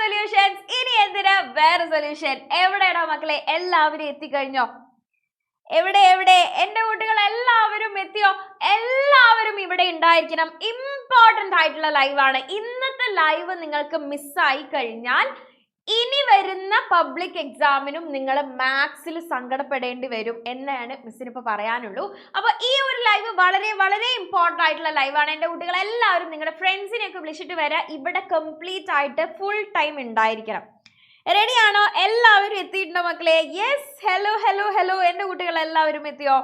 Solutions ഇനി എന്തിനാ വേറെ സൊല്യൂഷൻ എവിടെയാണോ മക്കളെ? എല്ലാവരും എത്തിക്കഴിഞ്ഞോ? എവിടെ എവിടെ? എന്റെ കുട്ടികൾ എല്ലാവരും എത്തിയോ? എല്ലാവരും ഇവിടെ ഉണ്ടായിരിക്കണം. ഇമ്പോർട്ടന്റ് ആയിട്ടുള്ള ലൈവാണ് ഇന്നത്തെ ലൈവ് നിങ്ങൾക്ക് മിസ്സായി കഴിഞ്ഞാൽ ഇനി വരുന്ന പബ്ലിക് എക്സാമിനും നിങ്ങൾ മാത്സിൽ സങ്കടപ്പെടേണ്ടി വരും എന്നാണ് മിസ്സിന് ഇപ്പൊ പറയാനുള്ളൂ. അപ്പോൾ ഈ ഒരു ലൈവ് വളരെ വളരെ ഇമ്പോർട്ടന്റ് ആയിട്ടുള്ള ലൈവാണ് എന്റെ കുട്ടികൾ എല്ലാവരും നിങ്ങളുടെ ഫ്രണ്ട്സിനെ ഒക്കെ വിളിച്ചിട്ട് വരാം. ഇവിടെ കംപ്ലീറ്റ് ആയിട്ട് ഫുൾ ടൈം ഉണ്ടായിരിക്കണം. റെഡി ആണോ? എല്ലാവരും എത്തിയിട്ടുണ്ടോ മക്കളെ? യെസ് ഹലോ ഹലോ ഹലോ എന്റെ കുട്ടികൾ എല്ലാവരും എത്തിയോ?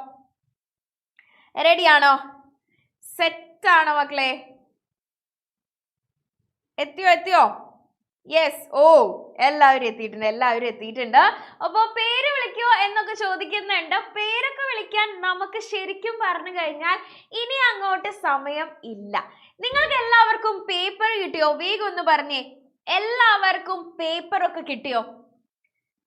റെഡി ആണോ? സെറ്റ് ആണോ മക്കളെ? എത്തിയോ എത്തിയോ? യെസ് ഓ എല്ലാവരും എത്തിയിട്ടുണ്ട് എല്ലാവരും എത്തിയിട്ടുണ്ട്. അപ്പോൾ പേര് വിളിക്കുമോ എന്നൊക്കെ ചോദിക്കുന്നുണ്ട്. പേരൊക്കെ വിളിക്കാൻ നമുക്ക് ശരിക്കും പറഞ്ഞു കഴിഞ്ഞാൽ ഇനി അങ്ങോട്ട് സമയം ഇല്ല. നിങ്ങൾക്ക് എല്ലാവർക്കും പേപ്പർ കിട്ടിയോ? വേഗം ഒന്ന് പറഞ്ഞേ. എല്ലാവർക്കും പേപ്പറൊക്കെ കിട്ടിയോ?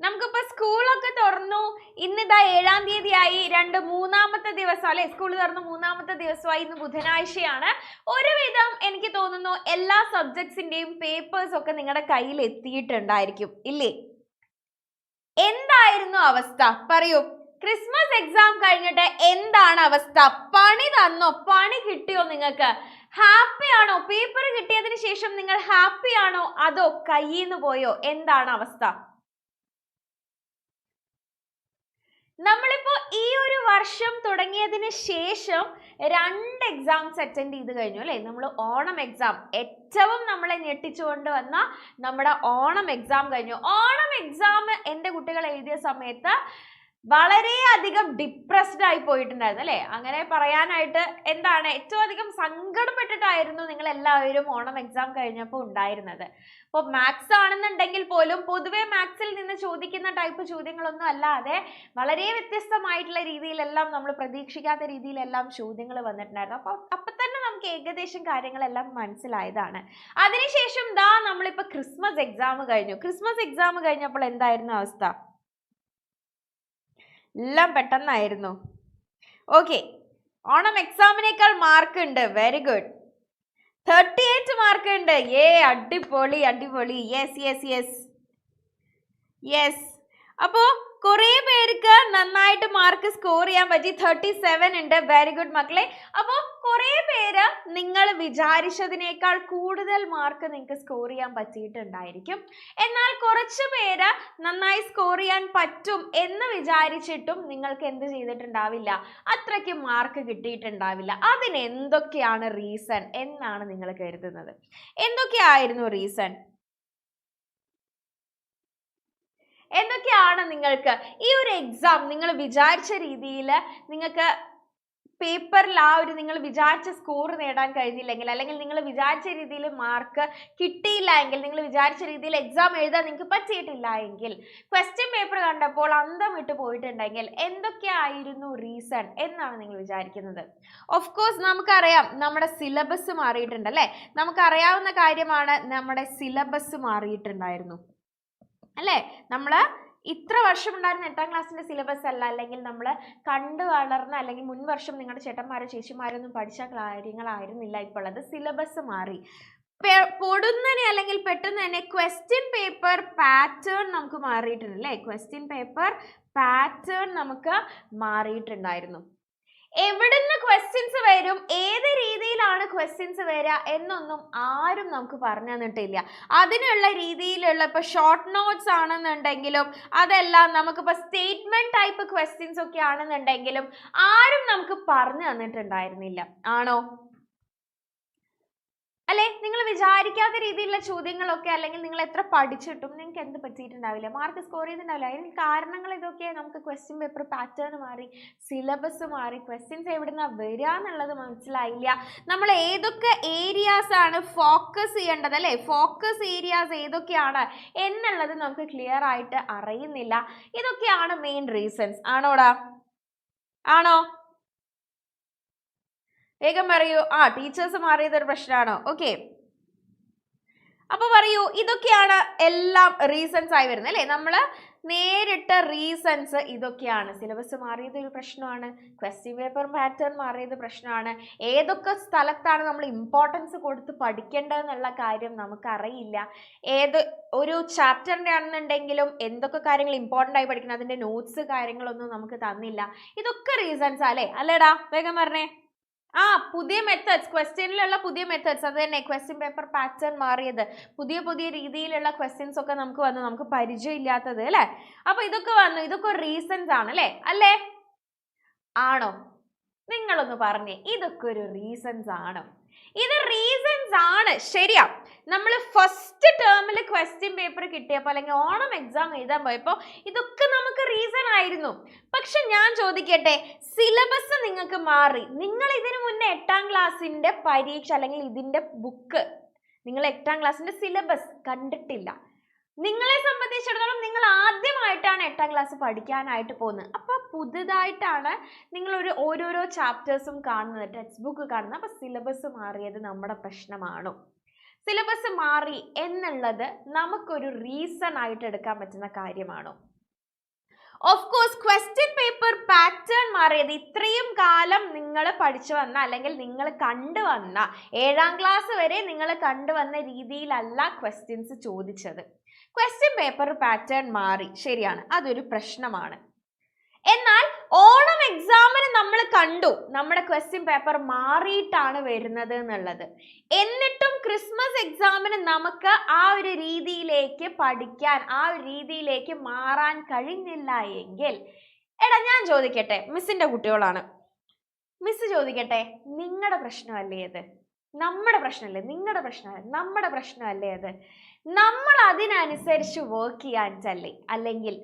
നമുക്കിപ്പോ സ്കൂളൊക്കെ തുറന്നു. ഇന്നിതാ ഏഴാം തീയതി ആയി രണ്ട് മൂന്നാമത്തെ ദിവസം അല്ലെ? സ്കൂൾ തുറന്നു മൂന്നാമത്തെ ദിവസമായി ഇന്ന് ബുധനാഴ്ചയാണ്. ഒരുവിധം എനിക്ക് തോന്നുന്നു എല്ലാ സബ്ജക്ട്സിന്റെയും പേപ്പേഴ്സ് ഒക്കെ നിങ്ങളുടെ കയ്യിൽ എത്തിയിട്ടുണ്ടായിരിക്കും ഇല്ലേ? എന്തായിരുന്നു അവസ്ഥ? പറയൂ. ക്രിസ്മസ് എക്സാം കഴിഞ്ഞിട്ട് എന്താണ് അവസ്ഥ? പണി തന്നോ? പണി കിട്ടിയോ നിങ്ങൾക്ക്? ഹാപ്പി ആണോ? പേപ്പർ കിട്ടിയതിന് ശേഷം നിങ്ങൾ ഹാപ്പി ആണോ? അതോ കയ്യിൽ നിന്ന് പോയോ? എന്താണ് അവസ്ഥ? നമ്മളിപ്പോ ഈ ഒരു വർഷം തുടങ്ങിയതിന് ശേഷം രണ്ട് എക്സാംസ് അറ്റൻഡ് ചെയ്ത് കഴിഞ്ഞു അല്ലേ? നമ്മൾ ഓണം എക്സാം ഏറ്റവും നമ്മളെ ഞെട്ടിച്ചുകൊണ്ട് വന്ന നമ്മുടെ ഓണം എക്സാം കഴിഞ്ഞു. ഓണം എക്സാം എന്റെ കുട്ടികൾ എഴുതിയ സമയത്ത് വളരെയധികം ഡിപ്രസ്ഡ് ആയി പോയിട്ടുണ്ടായിരുന്നു അല്ലേ? അങ്ങനെ പറയാനായിട്ട് എന്താണ് ഏറ്റവും അധികം സങ്കടപ്പെട്ടിട്ടായിരുന്നു നിങ്ങൾ എല്ലാവരും ഓണം എക്സാം കഴിഞ്ഞപ്പോൾ ഉണ്ടായിരുന്നത്. അപ്പോൾ മാത്സ് ആണെന്നുണ്ടെങ്കിൽ പോലും പൊതുവേ മാത്സിൽ നിന്ന് ചോദിക്കുന്ന ടൈപ്പ് ചോദ്യങ്ങളൊന്നും അല്ലാതെ വളരെ വ്യത്യസ്തമായിട്ടുള്ള രീതിയിലെല്ലാം നമ്മൾ പ്രതീക്ഷിക്കാത്ത രീതിയിലെല്ലാം ചോദ്യങ്ങൾ വന്നിട്ടുണ്ടായിരുന്നു. അപ്പോൾ അപ്പം തന്നെ നമുക്ക് ഏകദേശം കാര്യങ്ങളെല്ലാം മനസ്സിലായതാണ്. അതിനുശേഷം ദാ നമ്മളിപ്പോൾ ക്രിസ്മസ് എക്സാം കഴിഞ്ഞു. ക്രിസ്മസ് എക്സാം കഴിഞ്ഞപ്പോൾ എന്തായിരുന്നു അവസ്ഥ? എല്ലാം പെട്ടെന്നായിരുന്നു. ഓക്കെ ഓണം എക്സാമിനേക്കാൾ മാർക്ക് ഉണ്ട്. Very good thirty eight mark ഉണ്ട്. ഏ അടിപൊളി അടിപൊളി. യെസ് യെസ് യെസ് യെസ് അപ്പോൾ കുറേ പേർക്ക് നന്നായിട്ട് മാർക്ക് സ്കോർ ചെയ്യാൻ പറ്റി. തേർട്ടി സെവൻ ഉണ്ട്. വെരി ഗുഡ് മക്കളെ. അപ്പോൾ കുറേ പേര് നിങ്ങൾ വിചാരിച്ചതിനേക്കാൾ കൂടുതൽ മാർക്ക് നിങ്ങൾക്ക് സ്കോർ ചെയ്യാൻ പറ്റിയിട്ടുണ്ടായിരിക്കും. എന്നാൽ കുറച്ച് പേര് നന്നായി സ്കോർ ചെയ്യാൻ പറ്റും എന്ന് വിചാരിച്ചിട്ടും നിങ്ങൾക്ക് എന്ത് ചെയ്തിട്ടുണ്ടാവില്ല. അത്രയ്ക്ക് മാർക്ക് കിട്ടിയിട്ടുണ്ടാവില്ല. അതിന് എന്തൊക്കെയാണ് റീസൺ എന്നാണ് നിങ്ങൾ കരുതുന്നത്. എന്തൊക്കെയായിരുന്നു റീസൺ എന്തൊക്കെയാണ് നിങ്ങൾക്ക് ഈ ഒരു എക്സാം നിങ്ങൾ വിചാരിച്ച രീതിയിൽ നിങ്ങൾക്ക് പേപ്പറിൽ ആ ഒരു നിങ്ങൾ വിചാരിച്ച സ്കോർ നേടാൻ കഴിഞ്ഞില്ലെങ്കിൽ അല്ലെങ്കിൽ നിങ്ങൾ വിചാരിച്ച രീതിയിൽ മാർക്ക് കിട്ടിയില്ല എങ്കിൽ നിങ്ങൾ വിചാരിച്ച രീതിയിൽ എക്സാം എഴുതാൻ നിങ്ങൾക്ക് പറ്റിയിട്ടില്ല എങ്കിൽ ക്വസ്റ്റ്യൻ പേപ്പർ കണ്ടപ്പോൾ അന്തം വിട്ട് പോയിട്ടുണ്ടെങ്കിൽ എന്തൊക്കെയായിരുന്നു റീസൺ എന്നാണ് നിങ്ങൾ വിചാരിക്കുന്നത്? ഓഫ് കോഴ്സ് നമുക്കറിയാം നമ്മുടെ സിലബസ് മാറിയിട്ടുണ്ട് അല്ലേ? നമുക്കറിയാവുന്ന കാര്യമാണ് നമ്മുടെ സിലബസ് മാറിയിട്ടുണ്ടായിരുന്നു. അല്ലേ? നമ്മൾ ഇത്ര വർഷം ഉണ്ടായിരുന്ന എട്ടാം ക്ലാസ്സിന്റെ സിലബസ് അല്ല അല്ലെങ്കിൽ നമ്മൾ കണ്ടു വളർന്ന അല്ലെങ്കിൽ മുൻ വർഷം നിങ്ങളുടെ ചേട്ടന്മാരോ ചേച്ചിമാരൊന്നും പഠിച്ച കാര്യങ്ങളായിരുന്നില്ല. ഇപ്പോൾ അത് സിലബസ് മാറി. പൊടുന്നനെ അല്ലെങ്കിൽ പെട്ടെന്ന് തന്നെ ക്വസ്റ്റ്യൻ പേപ്പർ പാറ്റേൺ നമുക്ക് മാറിയിട്ടുണ്ട് അല്ലേ? ക്വസ്റ്റ്യൻ പേപ്പർ പാറ്റേൺ നമുക്ക് മാറിയിട്ടുണ്ടായിരുന്നു. എവിടുന്ന് ക്വസ്റ്റ്യൻസ് വരും? ഏത് രീതിയിലാണ് ക്വസ്റ്റ്യൻസ് വരിക എന്നൊന്നും ആരും നമുക്ക് പറഞ്ഞു തന്നിട്ടില്ല. അതിനുള്ള രീതിയിലുള്ള ഇപ്പോൾ ഷോർട്ട് നോട്ട്സ് ആണെന്നുണ്ടെങ്കിലും അതെല്ലാം നമുക്കിപ്പോൾ സ്റ്റേറ്റ്മെന്റ് ടൈപ്പ് ക്വസ്റ്റ്യൻസ് ഒക്കെ ആണെന്നുണ്ടെങ്കിലും ആരും നമുക്ക് പറഞ്ഞു തന്നിട്ടുണ്ടായിരുന്നില്ല. ആണോ? അല്ലെ? നിങ്ങൾ വിചാരിക്കാത്ത രീതിയിലുള്ള ചോദ്യങ്ങളൊക്കെ അല്ലെങ്കിൽ നിങ്ങൾ എത്ര പഠിച്ചിട്ടും നിങ്ങൾക്ക് എന്ത് പറ്റിയിട്ടുണ്ടാവില്ല. Mark score ചെയ്തിട്ടുണ്ടാവില്ല. അതിന് കാരണങ്ങൾ ഇതൊക്കെ നമുക്ക് ക്വസ്റ്റ്യൻ പേപ്പർ പാറ്റേൺ മാറി സിലബസ് മാറി ക്വസ്റ്റ്യൻസ് എവിടുന്ന വരിക എന്നുള്ളത് മനസ്സിലായില്ല. നമ്മൾ ഏതൊക്കെ ഏരിയാസ് ആണ് ഫോക്കസ് ചെയ്യേണ്ടത് അല്ലേ? ഫോക്കസ് ഏരിയാസ് ഏതൊക്കെയാണ് എന്നുള്ളത് നമുക്ക് ക്ലിയർ ആയിട്ട് അറിയുന്നില്ല. ഇതൊക്കെയാണ് മെയിൻ റീസൺസ് ആണോടാ? ആണോ? വേഗം പറയൂ. ആ ടീച്ചേഴ്സ് മാറിയത് ഒരു പ്രശ്നമാണോ ഓക്കെ അപ്പൊ പറയൂ ഇതൊക്കെയാണ് എല്ലാം റീസൺസ് ആയി വരുന്നത് അല്ലേ? നമ്മൾ നേരിട്ട റീസൺസ് ഇതൊക്കെയാണ്. സിലബസ് മാറിയത് ഒരു പ്രശ്നമാണ്. ക്വസ്റ്റ്യൻ പേപ്പർ പാറ്റേൺ മാറിയത് പ്രശ്നമാണ്. ഏതൊക്കെ സ്ഥലത്താണ് നമ്മൾ ഇമ്പോർട്ടൻസ് കൊടുത്ത് പഠിക്കേണ്ടതെന്നുള്ള കാര്യം നമുക്കറിയില്ല. ഏത് ഒരു ചാപ്റ്ററിന്റെ ആണെന്നുണ്ടെങ്കിലും എന്തൊക്കെ കാര്യങ്ങൾ ഇമ്പോർട്ടന്റ് ആയി പഠിക്കണം അതിന്റെ നോട്ട്സ് കാര്യങ്ങളൊന്നും നമുക്ക് തന്നില്ല. ഇതൊക്കെ റീസൺസ് അല്ലേ? അല്ലേടാ വേഗം പറഞ്ഞേ. ആ പുതിയ മെത്തേഡ്സ് ക്വസ്റ്റ്യനിലുള്ള പുതിയ മെത്തേഡ്സ് അത് തന്നെ ക്വസ്റ്റ്യൻ പേപ്പർ പാറ്റേൺ മാറിയത്. പുതിയ പുതിയ രീതിയിലുള്ള ക്വസ്റ്റ്യൻസ് ഒക്കെ നമുക്ക് വന്നു. നമുക്ക് പരിചയമില്ലാത്തത് അല്ലേ? അപ്പൊ ഇതൊക്കെ വന്നു. ഇതൊക്കെ റീസൺസ് ആണ് അല്ലേ? അല്ലേ? ആണോ? നിങ്ങളൊന്ന് പറഞ്ഞേ ഇതൊക്കെ ഒരു റീസൺസ് ആണ്. ഇത് റീസൺസ് ആണ്. ശരിയാ. നമ്മൾ ഫസ്റ്റ് ടേമിൽ ക്വസ്റ്റ്യൻ പേപ്പർ കിട്ടിയപ്പോൾ അല്ലെങ്കിൽ ഓണം എക്സാം എഴുതാൻ പോയപ്പോൾ ഇതൊക്കെ നമുക്ക് റീസൺ ആയിരുന്നു. പക്ഷെ ഞാൻ ചോദിക്കട്ടെ സിലബസ് നിങ്ങൾക്ക് മാറി. നിങ്ങൾ ഇതിനു മുന്നേ എട്ടാം ക്ലാസ്സിന്റെ പരീക്ഷ അല്ലെങ്കിൽ ഇതിന്റെ ബുക്ക് നിങ്ങൾ എട്ടാം ക്ലാസ്സിന്റെ സിലബസ് കണ്ടിട്ടില്ല. നിങ്ങളെ സംബന്ധിച്ചിടത്തോളം നിങ്ങൾ ആദ്യമായിട്ടാണ് എട്ടാം ക്ലാസ് പഠിക്കാനായിട്ട് പോകുന്നത്. പുതുതായിട്ടാണ് നിങ്ങൾ ഒരു ഓരോരോ ചാപ്റ്റേഴ്സും കാണുന്നത്. ടെക്സ്റ്റ് ബുക്ക് കാണുന്നത്. അപ്പോൾ സിലബസ് മാറിയത് നമ്മുടെ പ്രശ്നമാണോ. സിലബസ് മാറി എന്നുള്ളത് നമുക്കൊരു റീസൺ ആയിട്ട് എടുക്കാൻ പറ്റുന്ന കാര്യമാണോ. Of course question paper pattern മാറിയത് ഇത്രയും കാലം നിങ്ങൾ പഠിച്ചു വന്ന അല്ലെങ്കിൽ നിങ്ങൾ കണ്ടുവന്ന ഏഴാം ക്ലാസ് വരെ നിങ്ങൾ കണ്ടുവന്ന രീതിയിലല്ല ക്വസ്റ്റ്യൻസ് ചോദിച്ചത്. ക്വസ്റ്റ്യൻ പേപ്പർ പാറ്റേൺ മാറി. ശരിയാണ്. അതൊരു പ്രശ്നമാണ്. എന്നാൽ ഓണം എക്സാമിന് നമ്മൾ കണ്ടു. നമ്മുടെ ക്വസ്റ്റ്യൻ പേപ്പർ മാറിയിട്ടാണ് വരുന്നത് എന്നുള്ളത്. എന്നിട്ടും ക്രിസ്മസ് എക്സാമിന് നമുക്ക് ആ ഒരു രീതിയിലേക്ക് പഠിക്കാൻ ആ ഒരു രീതിയിലേക്ക് മാറാൻ കഴിഞ്ഞില്ല എങ്കിൽ എടാ ഞാൻ ചോദിക്കട്ടെ മിസ്സിന്റെ കുട്ടികളാണ്. മിസ് ചോദിക്കട്ടെ നിങ്ങളുടെ പ്രശ്നമല്ലേ അത് നമ്മുടെ പ്രശ്നമല്ലേ? നിങ്ങളുടെ പ്രശ്നമല്ലേ? നമ്മുടെ പ്രശ്നമല്ലേ അത് നമ്മൾ അതിനനുസരിച്ച് വർക്ക് ചെയ്യാൻ ചല്ലേ? അല്ലെങ്കിൽ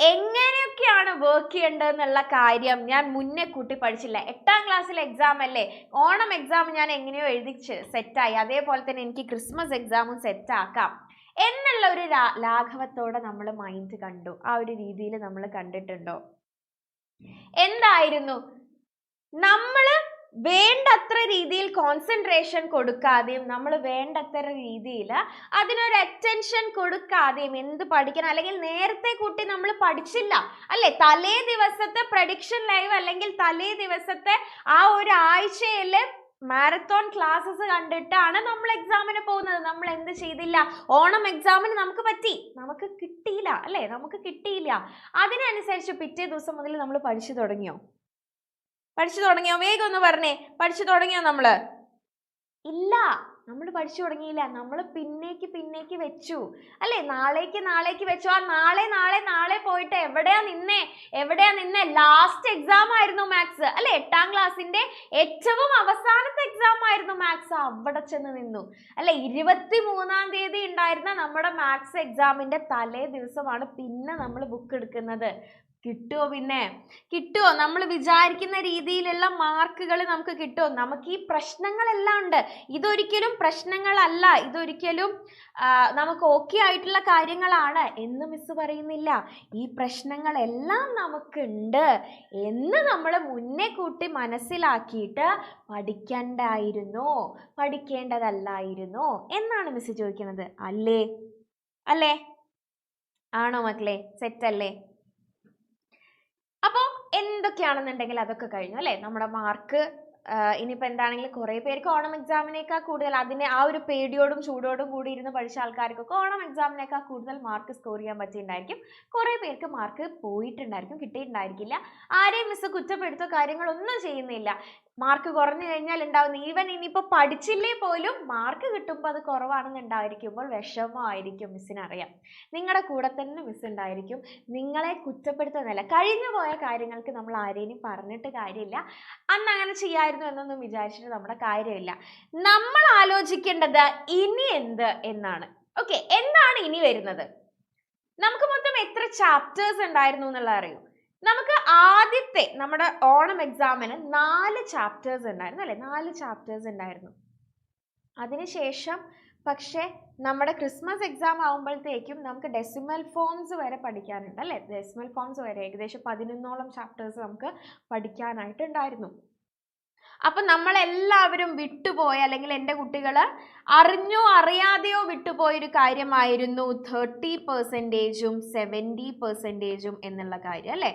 എങ്ങനെയൊക്കെയാണ് വർക്ക് ചെയ്യേണ്ടതെന്നുള്ള കാര്യം ഞാൻ മുന്നേ കൂട്ടി പഠിച്ചില്ല? എട്ടാം ക്ലാസ്സിലെ എക്സാം അല്ലേ? ഓണം എക്സാം ഞാൻ എങ്ങനെയോ എഴുതി സെറ്റായി അതേപോലെ തന്നെ എനിക്ക് ക്രിസ്മസ് എക്സാമും സെറ്റാക്കാം എന്നുള്ള ഒരു ലാഘവത്തോടെ നമ്മൾ മൈൻഡ് കണ്ടു. ആ ഒരു രീതിയിൽ നമ്മൾ കണ്ടിട്ടുണ്ടോ? എന്തായിരുന്നു? നമ്മൾ വേണ്ടത്ര രീതിയിൽ കോൺസെൻട്രേഷൻ കൊടുക്കാതെയും നമ്മൾ വേണ്ടത്ര രീതിയിൽ അതിനൊരു അറ്റൻഷൻ കൊടുക്കാതെയും എന്ത് പഠിക്കണം? അല്ലെങ്കിൽ നേരത്തെ കൂട്ടി നമ്മൾ പഠിച്ചില്ല. അല്ലെ? തലേ ദിവസത്തെ പ്രഡിക്ഷൻ ലൈവ് അല്ലെങ്കിൽ തലേ ദിവസത്തെ ആ ഒരു ആഴ്ചയിലെ മാരത്തോൺ ക്ലാസ്സസ് കണ്ടിട്ടാണ് നമ്മൾ എക്സാമിന് പോകുന്നത്. നമ്മൾ എന്ത് ചെയ്തില്ല? ഓണം എക്സാമിന് നമുക്ക് പറ്റി. നമുക്ക് കിട്ടിയില്ല. അല്ലേ? നമുക്ക് കിട്ടിയില്ല. അതിനനുസരിച്ച് പിറ്റേ ദിവസം മുതൽ നമ്മൾ പഠിച്ചു തുടങ്ങിയോ? പഠിച്ചു തുടങ്ങിയോ? വേഗം ഒന്ന് പറഞ്ഞേ. പഠിച്ചു തുടങ്ങിയോ നമ്മൾ ഇല്ല. നമ്മൾ പഠിച്ചു തുടങ്ങിയില്ല. നമ്മൾ പിന്നേക്ക് പിന്നേക്ക് വെച്ചു. അല്ലേ? നാളേക്ക് നാളേക്ക് വെച്ചു. ആ നാളെ നാളെ നാളെ പോയിട്ട് എവിടെയാ നിന്നേ? എവിടെയാ നിന്നേ? ലാസ്റ്റ് എക്സാം ആയിരുന്നു മാത്സ് അല്ലെ? എട്ടാം ക്ലാസ്സിന്റെ ഏറ്റവും അവസാനത്തെ എക്സാം ആയിരുന്നു മാത്സ് അവിടെ ചെന്ന് നിന്നു. അല്ലെ? ഇരുപത്തി മൂന്നാം തീയതി ഉണ്ടായിരുന്ന നമ്മുടെ മാത്സ് എക്സാമിന്റെ തലേ ദിവസമാണ് പിന്നെ നമ്മൾ ബുക്ക് എടുക്കുന്നത്. കിട്ടുമോ പിന്നെ? കിട്ടുമോ നമ്മൾ വിചാരിക്കുന്ന രീതിയിലുള്ള മാർക്കുകൾ നമുക്ക് കിട്ടുമോ നമുക്ക് ഈ പ്രശ്നങ്ങളെല്ലാം ഉണ്ട്. ഇതൊരിക്കലും പ്രശ്നങ്ങളല്ല. ഇതൊരിക്കലും നമുക്ക് ഓക്കെ ആയിട്ടുള്ള കാര്യങ്ങളാണ്. എന്ന് മിസ് പറയുന്നില്ല. ഈ പ്രശ്നങ്ങളെല്ലാം നമുക്കുണ്ട് എന്ന് നമ്മൾ മുന്നേ കൂട്ടി മനസ്സിലാക്കിയിട്ട് പഠിക്കണ്ടായിരുന്നോ. പഠിക്കേണ്ടതല്ലായിരുന്നോ എന്നാണ് മിസ് ചോദിക്കുന്നത്. അല്ലേ? അല്ലേ? ആണോ മക്കളെ? സെറ്റല്ലേ എന്തൊക്കെയാണെന്നുണ്ടെങ്കിൽ അതൊക്കെ കഴിഞ്ഞു അല്ലേ? നമ്മുടെ മാർക്ക് ഇനിയിപ്പോൾ എന്താണെങ്കിലും കുറേ പേർക്ക് ഓണം എക്സാമിനേക്കാൾ കൂടുതൽ അതിനെ ആ ഒരു പേടിയോടും ചൂടോടും കൂടി ഇരുന്ന് പഠിച്ച ആൾക്കാർക്കൊക്കെ ഓണം എക്സാമിനേക്കാൾ കൂടുതൽ മാർക്ക് സ്കോർ ചെയ്യാൻ പറ്റിയിട്ടുണ്ടായിരിക്കും. കുറേ പേർക്ക് മാർക്ക് പോയിട്ടുണ്ടായിരിക്കും കിട്ടിയിട്ടുണ്ടായിരിക്കില്ല. ആരെയും മിസ് കുറ്റപ്പെടുത്തോ കാര്യങ്ങളൊന്നും ചെയ്യുന്നില്ല. മാർക്ക് കുറഞ്ഞു കഴിഞ്ഞാൽ ഉണ്ടാവുന്ന ഈവൻ ഇനിയിപ്പോൾ പഠിച്ചില്ലേ പോലും മാർക്ക് കിട്ടുമ്പോൾ അത് കുറവാണെന്ന് ഉണ്ടായിരിക്കുമ്പോൾ വിഷമമായിരിക്കും മിസ്സിന് അറിയാം നിങ്ങളുടെ കൂടെ തന്നെ മിസ് ഉണ്ടായിരിക്കും. നിങ്ങളെ കുറ്റപ്പെടുത്തുന്നില്ല കഴിഞ്ഞു പോയ കാര്യങ്ങൾക്ക് നമ്മൾ ആരെയും പറഞ്ഞിട്ട് കാര്യമില്ല. അന്ന് അങ്ങനെ ചെയ്യായിരുന്നു എന്നൊന്നും വിചാരിച്ചിട്ട് നമ്മുടെ കാര്യമില്ല. നമ്മൾ ആലോചിക്കേണ്ടത് ഇനി എന്ത് എന്നാണ്. ഓക്കെ എന്താണ് ഇനി വരുന്നത്? നമുക്ക് മൊത്തം എത്ര ചാപ്റ്റേഴ്സ് ഉണ്ടായിരുന്നു എന്നുള്ളത് അറിയൂ. നമുക്ക് ആദ്യത്തെ നമ്മുടെ ഓണം എക്സാമിന് നാല് ചാപ്റ്റേഴ്സ് ഉണ്ടായിരുന്നു അല്ലേ? നാല് ചാപ്റ്റേഴ്സ് ഉണ്ടായിരുന്നു. അതിനുശേഷം പക്ഷേ നമ്മുടെ ക്രിസ്മസ് എക്സാം ആകുമ്പോഴത്തേക്കും നമുക്ക് ഡെസിമൽ ഫോംസ് വരെ പഠിക്കാനുണ്ട് അല്ലേ? ഡെസിമൽ ഫോംസ് വരെ ഏകദേശം പതിനൊന്നോളം ചാപ്റ്റേഴ്സ് നമുക്ക് പഠിക്കാനായിട്ടുണ്ടായിരുന്നു. അപ്പൊ നമ്മളെല്ലാവരും വിട്ടുപോയ അല്ലെങ്കിൽ എന്റെ കുട്ടികൾ അറിഞ്ഞോ അറിയാതെയോ വിട്ടുപോയൊരു കാര്യമായിരുന്നു തേർട്ടി പെർസെന്റേജും സെവന്റി പെർസെന്റേജും എന്നുള്ള കാര്യം അല്ലേ?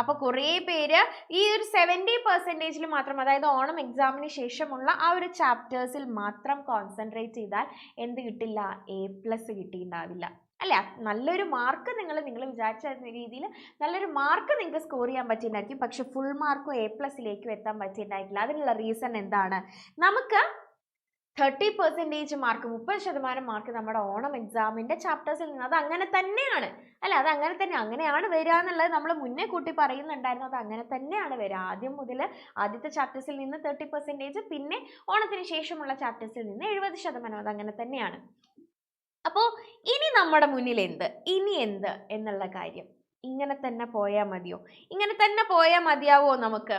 അപ്പോൾ കുറേ പേര് ഈ ഒരു സെവന്റി പെർസെന്റേജിൽ മാത്രം അതായത് ഓണം എക്സാമിന് ശേഷമുള്ള ആ ഒരു ചാപ്റ്റേഴ്സിൽ മാത്രം കോൺസെൻട്രേറ്റ് ചെയ്താൽ എന്ത് കിട്ടില്ല? എ പ്ലസ് കിട്ടിയിട്ടുണ്ടാവില്ല. അല്ലേ നല്ലൊരു മാർക്ക് നിങ്ങൾ നിങ്ങൾ വിചാരിച്ച രീതിയിൽ നല്ലൊരു മാർക്ക് നിങ്ങൾക്ക് സ്കോർ ചെയ്യാൻ പറ്റിയിട്ടുണ്ടായിരിക്കും. പക്ഷെ ഫുൾ മാർക്കും എ പ്ലസിലേക്കും എത്താൻ പറ്റിയിട്ടുണ്ടായിട്ടില്ല. അതിനുള്ള റീസൺ എന്താണ്? നമുക്ക് തേർട്ടി പെർസെന്റേജ് മാർക്ക് മുപ്പത് ശതമാനം മാർക്ക് നമ്മുടെ ഓണം എക്സാമിന്റെ ചാപ്റ്റേഴ്സിൽ നിന്ന് അത് അങ്ങനെ തന്നെയാണ്. അല്ല അത് അങ്ങനെ തന്നെ അങ്ങനെയാണ് വരിക എന്നുള്ളത് നമ്മൾ മുന്നേ കൂട്ടി പറയുന്നുണ്ടായിരുന്നു. അത് അങ്ങനെ തന്നെയാണ് വരിക. ആദ്യം മുതൽ ആദ്യത്തെ ചാപ്റ്റേഴ്സിൽ നിന്ന് തേർട്ടി പെർസെന്റേജ് പിന്നെ ഓണത്തിന് ശേഷമുള്ള ചാപ്റ്റേഴ്സിൽ നിന്ന് എഴുപത് ശതമാനം അത് അങ്ങനെ തന്നെയാണ്. അപ്പോൾ ഇനി നമ്മുടെ മുന്നിൽ എന്ത്? ഇനി എന്ത് എന്നുള്ള കാര്യം. ഇങ്ങനെ തന്നെ പോയാൽ മതിയോ? ഇങ്ങനെ തന്നെ പോയാൽ മതിയാവോ നമുക്ക്?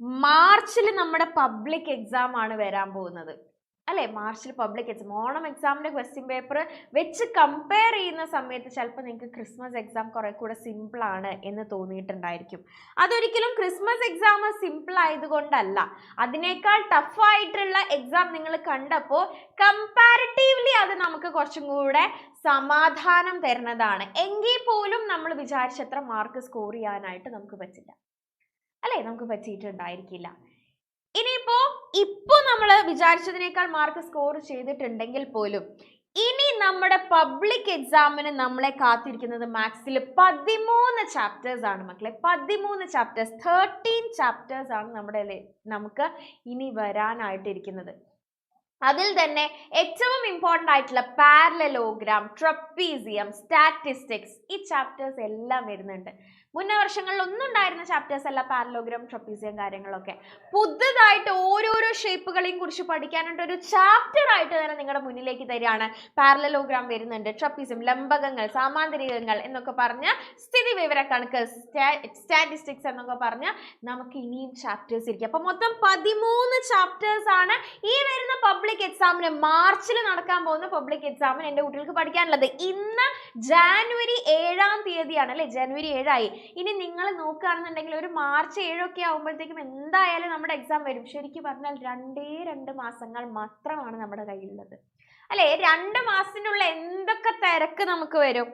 മാർച്ചിൽ നമ്മുടെ പബ്ലിക് എക്സാം ആണ് വരാൻ പോകുന്നത്. അല്ലേ? മാർച്ചിൽ പബ്ലിക് എക്സാം ഓണം എക്സാമിന്റെ ക്വസ്റ്റ്യൻ പേപ്പർ വെച്ച് കമ്പയർ ചെയ്യുന്ന സമയത്ത് ചിലപ്പോൾ നിങ്ങൾക്ക് ക്രിസ്മസ് എക്സാം കുറെ കൂടെ സിമ്പിളാണ് എന്ന് തോന്നിയിട്ടുണ്ടായിരിക്കും. അതൊരിക്കലും ക്രിസ്മസ് എക്സാം സിമ്പിൾ ആയതുകൊണ്ടല്ല. അതിനേക്കാൾ ടഫായിട്ടുള്ള എക്സാം നിങ്ങൾ കണ്ടപ്പോൾ കമ്പാരിറ്റീവ്ലി അത് നമുക്ക് കുറച്ചും കൂടെ സമാധാനം തരുന്നതാണ്. എങ്കിൽ പോലും നമ്മൾ വിചാരിച്ചത്ര മാർക്ക് സ്കോർ ചെയ്യാനായിട്ട് നമുക്ക് പറ്റില്ല. അല്ലേ? നമുക്ക് പറ്റിയിട്ടുണ്ടായിരിക്കില്ല. ഇനിയിപ്പോ ഇപ്പോ നമ്മൾ വിചാരിച്ചതിനേക്കാൾ മാർക്ക് സ്കോർ ചെയ്തിട്ടുണ്ടെങ്കിൽ പോലും ഇനി നമ്മുടെ പബ്ലിക് എക്സാമിന് നമ്മളെ കാത്തിരിക്കുന്നത് മാത്സിൽ പതിമൂന്ന് ചാപ്റ്റേഴ്സ് ആണ് മക്കളെ. പതിമൂന്ന് ചാപ്റ്റേഴ്സ് തേർട്ടീൻ ചാപ്റ്റേഴ്സ് ആണ് നമ്മുടെ നമുക്ക് ഇനി വരാനായിട്ടിരിക്കുന്നത്. അതിൽ തന്നെ ഏറ്റവും ഇമ്പോർട്ടന്റ് ആയിട്ടുള്ള പാരലലോഗ്രാം ട്രപ്പീസിയം സ്റ്റാറ്റിസ്റ്റിക്സ് ഈ ചാപ്റ്റേഴ്സ് എല്ലാം വരുന്നുണ്ട്. മുന്നേ വർഷങ്ങളിൽ ഒന്നും ഉണ്ടായിരുന്ന ചാപ്റ്റേഴ്സ് അല്ല പാരലോഗ്രാം ട്രപ്പീസിയം കാര്യങ്ങളൊക്കെ. പുതുതായിട്ട് ഓരോരോ ഷേപ്പുകളെയും കുറിച്ച് പഠിക്കാനായിട്ട് ഒരു ചാപ്റ്റർ ആയിട്ട് തന്നെ നിങ്ങളുടെ മുന്നിലേക്ക് തരികയാണ്. പാരലലോഗ്രാം വരുന്നുണ്ട്. ട്രപ്പീസിയം ലംബകങ്ങൾ സാമാന്തരികങ്ങൾ എന്നൊക്കെ പറഞ്ഞ സ്ഥിതി വിവര കണക്ക് സ്റ്റാറ്റിസ്റ്റിക്സ് എന്നൊക്കെ പറഞ്ഞ നമുക്ക് ഇനിയും ചാപ്റ്റേഴ്സ് ഇരിക്കും. അപ്പൊ മൊത്തം പതിമൂന്ന് ചാപ്റ്റേഴ്സ് ആണ് ഈ വരുന്ന പബ്ലിക് എക്സാമിന് മാർച്ചിൽ നടക്കാൻ പോകുന്ന പബ്ലിക് എക്സാമിന് എന്റെ കുട്ടികൾക്ക് പഠിക്കാനുള്ളത്. ഇന്ന് ജാനുവരി ഏഴാം തീയതിയാണ് അല്ലേ? ജനുവരി ഏഴായി. ഇനി നിങ്ങൾ നോക്കുകയാണെന്നുണ്ടെങ്കിൽ ഒരു മാർച്ച് ഏഴൊക്കെ ആകുമ്പോഴത്തേക്കും എന്തായാലും നമ്മുടെ എക്സാം വരും. ശരിക്കും പറഞ്ഞാൽ രണ്ടേ രണ്ട് മാസങ്ങൾ മാത്രമാണ് നമ്മുടെ കയ്യിലുള്ളത്. അല്ലെ? രണ്ട് മാസത്തിനുള്ള എന്തൊക്കെ തിരക്ക് നമുക്ക് വരും?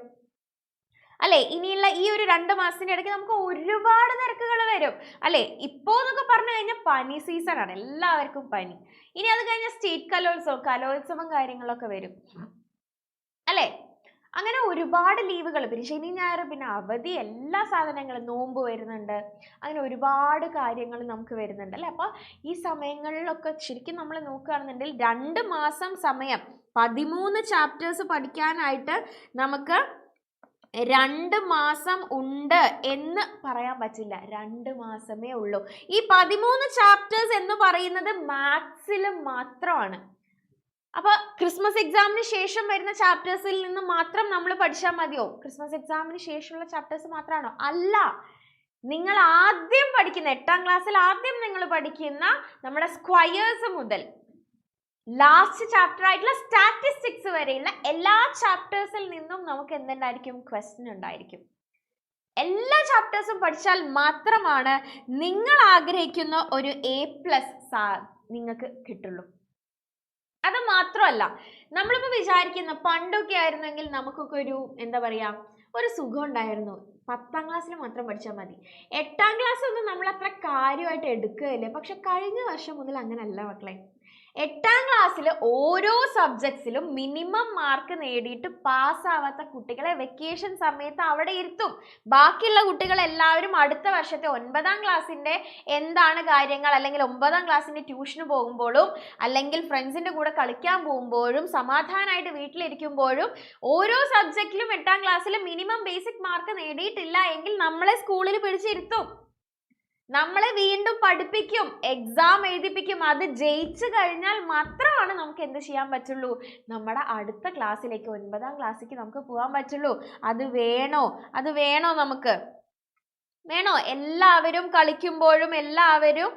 അല്ലെ? ഇനിയുള്ള ഈ ഒരു രണ്ട് മാസത്തിന്റെ ഇടയ്ക്ക് നമുക്ക് ഒരുപാട് തിരക്കുകൾ വരും. അല്ലെ? ഇപ്പോ എന്നൊക്കെ പറഞ്ഞു കഴിഞ്ഞാൽ പനി സീസൺ ആണ്. എല്ലാവർക്കും പനി. ഇനി അത് കഴിഞ്ഞാൽ സ്റ്റേറ്റ് കലോത്സവം കലോത്സവം കാര്യങ്ങളൊക്കെ വരും. അല്ലെ? അങ്ങനെ ഒരുപാട് ലീവുകൾ പിന്നെ ശനി ഞായർ പിന്നെ അവധി എല്ലാ സാധനങ്ങളും നോമ്പ് വരുന്നുണ്ട്. അങ്ങനെ ഒരുപാട് കാര്യങ്ങൾ നമുക്ക് വരുന്നുണ്ട് അല്ലേ? അപ്പോൾ ഈ സമയങ്ങളിലൊക്കെ ശരിക്കും നമ്മൾ നോക്കുകയാണെന്നുണ്ടെങ്കിൽ രണ്ട് മാസം സമയം പതിമൂന്ന് ചാപ്റ്റേഴ്സ് പഠിക്കാനായിട്ട് നമുക്ക് രണ്ട് മാസം ഉണ്ട് എന്ന് പറയാൻ പറ്റില്ല. രണ്ട് മാസമേ ഉള്ളൂ. ഈ പതിമൂന്ന് ചാപ്റ്റേഴ്സ് എന്ന് പറയുന്നത് മാത്സിൽ മാത്രമാണ്. അപ്പൊ ക്രിസ്മസ് എക്സാമിന് ശേഷം വരുന്ന ചാപ്റ്റേഴ്സിൽ നിന്ന് മാത്രം നമ്മൾ പഠിച്ചാൽ മതിയോ? ക്രിസ്മസ് എക്സാമിന് ശേഷമുള്ള ചാപ്റ്റേഴ്സ് മാത്രമാണോ അല്ല. നിങ്ങൾ ആദ്യം പഠിക്കുന്ന എട്ടാം ക്ലാസ്സിൽ ആദ്യം നിങ്ങൾ പഠിക്കുന്ന നമ്മുടെ സ്ക്വയേഴ്സ് മുതൽ ലാസ്റ്റ് ചാപ്റ്റർ ആയിട്ടുള്ള സ്റ്റാറ്റിസ്റ്റിക്സ് വരെയുള്ള എല്ലാ ചാപ്റ്റേഴ്സിൽ നിന്നും നമുക്ക് എന്തുണ്ടായിരിക്കും? ക്വസ്റ്റ്യൻ ഉണ്ടായിരിക്കും. എല്ലാ ചാപ്റ്റേഴ്സും പഠിച്ചാൽ മാത്രമാണ് നിങ്ങൾ ആഗ്രഹിക്കുന്ന ഒരു എ പ്ലസ് നിങ്ങൾക്ക് കിട്ടുള്ളൂ. അത് മാത്രമല്ല നമ്മളിപ്പോൾ വിചാരിക്കുന്ന പണ്ടൊക്കെ ആയിരുന്നെങ്കിൽ നമുക്കൊക്കെ ഒരു എന്താ പറയാ ഒരു സുഖം ഉണ്ടായിരുന്നു പത്താം ക്ലാസ്സിൽ മാത്രം പഠിച്ചാൽ മതി. എട്ടാം ക്ലാസ് ഒന്നും നമ്മൾ അത്ര കാര്യമായിട്ട് എടുക്കുകയില്ല. പക്ഷെ കഴിഞ്ഞ വർഷം മുതൽ അങ്ങനല്ല മക്കളെ. എട്ടാം ക്ലാസ്സിൽ ഓരോ സബ്ജക്ട്സിലും മിനിമം മാർക്ക് നേടിയിട്ട് പാസ്സാവാത്ത കുട്ടികളെ വെക്കേഷൻ സമയത്ത് അവിടെ ഇരുത്തും. ബാക്കിയുള്ള കുട്ടികളെല്ലാവരും അടുത്ത വർഷത്തെ ഒൻപതാം ക്ലാസ്സിന്റെ എന്താണ് കാര്യങ്ങൾ? അല്ലെങ്കിൽ ഒമ്പതാം ക്ലാസ്സിന്റെ ട്യൂഷന് പോകുമ്പോഴും അല്ലെങ്കിൽ ഫ്രണ്ട്സിന്റെ കൂടെ കളിക്കാൻ പോകുമ്പോഴും സമാധാനമായിട്ട് വീട്ടിലിരിക്കുമ്പോഴും ഓരോ സബ്ജക്റ്റിലും എട്ടാം ക്ലാസ്സിൽ മിനിമം ബേസിക് മാർക്ക് നേടിയിട്ടില്ല എങ്കിൽ നമ്മളെ സ്കൂളിൽ പിടിച്ചിരുത്തും. നമ്മളെ വീണ്ടും പഠിപ്പിക്കും എക്സാം എഴുതിപ്പിക്കും അത് ജയിച്ചു കഴിഞ്ഞാൽ മാത്രമാണ് നമുക്ക് എന്ത് ചെയ്യാൻ പറ്റുള്ളൂ? നമ്മുടെ അടുത്ത ക്ലാസ്സിലേക്ക് ഒൻപതാം ക്ലാസ്സിലേക്ക് നമുക്ക് പോകാൻ പറ്റുള്ളൂ. അത് വേണോ? അത് വേണോ നമുക്ക്? വേണോ? എല്ലാവരും കളിക്കുമ്പോഴും എല്ലാവരും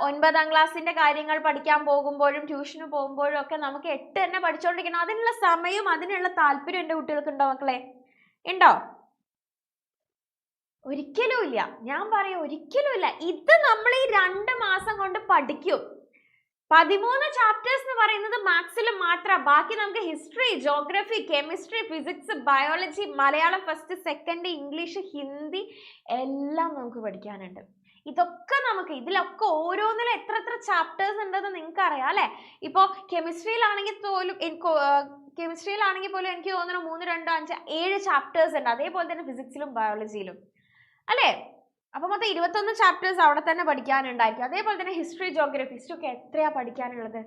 ഒൻപതാം ക്ലാസ്സിന്റെ കാര്യങ്ങൾ പഠിക്കാൻ പോകുമ്പോഴും ട്യൂഷന് പോകുമ്പോഴും ഒക്കെ നമുക്ക് എട്ട് തന്നെ പഠിച്ചുകൊണ്ടിരിക്കണം അതിനുള്ള സമയവും അതിനുള്ള താല്പര്യം എന്റെ കുട്ടികൾക്ക് ഉണ്ടോ മക്കളെ? ഉണ്ടോ? ഒരിക്കലും ഇല്ല ഞാൻ പറയും ഒരിക്കലും ഇല്ല ഇത് നമ്മൾ ഈ രണ്ട് മാസം കൊണ്ട് പഠിക്കും. പതിമൂന്ന് ചാപ്റ്റേഴ്സ് എന്ന് പറയുന്നത് മാത്സിൽ മാത്രം. ബാക്കി നമുക്ക് history geography chemistry physics biology Malayalam first second English Hindi എല്ലാം നമുക്ക് പഠിക്കാനുണ്ട്. ഇതൊക്കെ നമുക്ക് ഇതിലൊക്കെ ഓരോന്നിലും എത്ര എത്ര ചാപ്റ്റേഴ്സ് ഉണ്ടെന്ന് നിങ്ങൾക്ക് അറിയാം അല്ലെ? ഇപ്പോൾ കെമിസ്ട്രിയിലാണെങ്കിൽ പോലും എനിക്ക് കെമിസ്ട്രിയിലാണെങ്കിൽ പോലും എനിക്ക് തോന്നുന്നു മൂന്ന് രണ്ടോ അഞ്ച് ഏഴ് ചാപ്റ്റേഴ്സ് ഉണ്ട്. അതേപോലെ തന്നെ ഫിസിക്സിലും ബയോളജിയിലും അല്ലേ? അപ്പൊ മൊത്തം ഇരുപത്തൊന്ന് ചാപ്റ്റേഴ്സ് അവിടെ തന്നെ പഠിക്കാനുണ്ടായിരിക്കും. അതേപോലെ തന്നെ ഹിസ്റ്ററി ജോഗ്രഫി ഹിസ്റ്ററി ഒക്കെ എത്രയാ പഠിക്കാനുള്ളത്?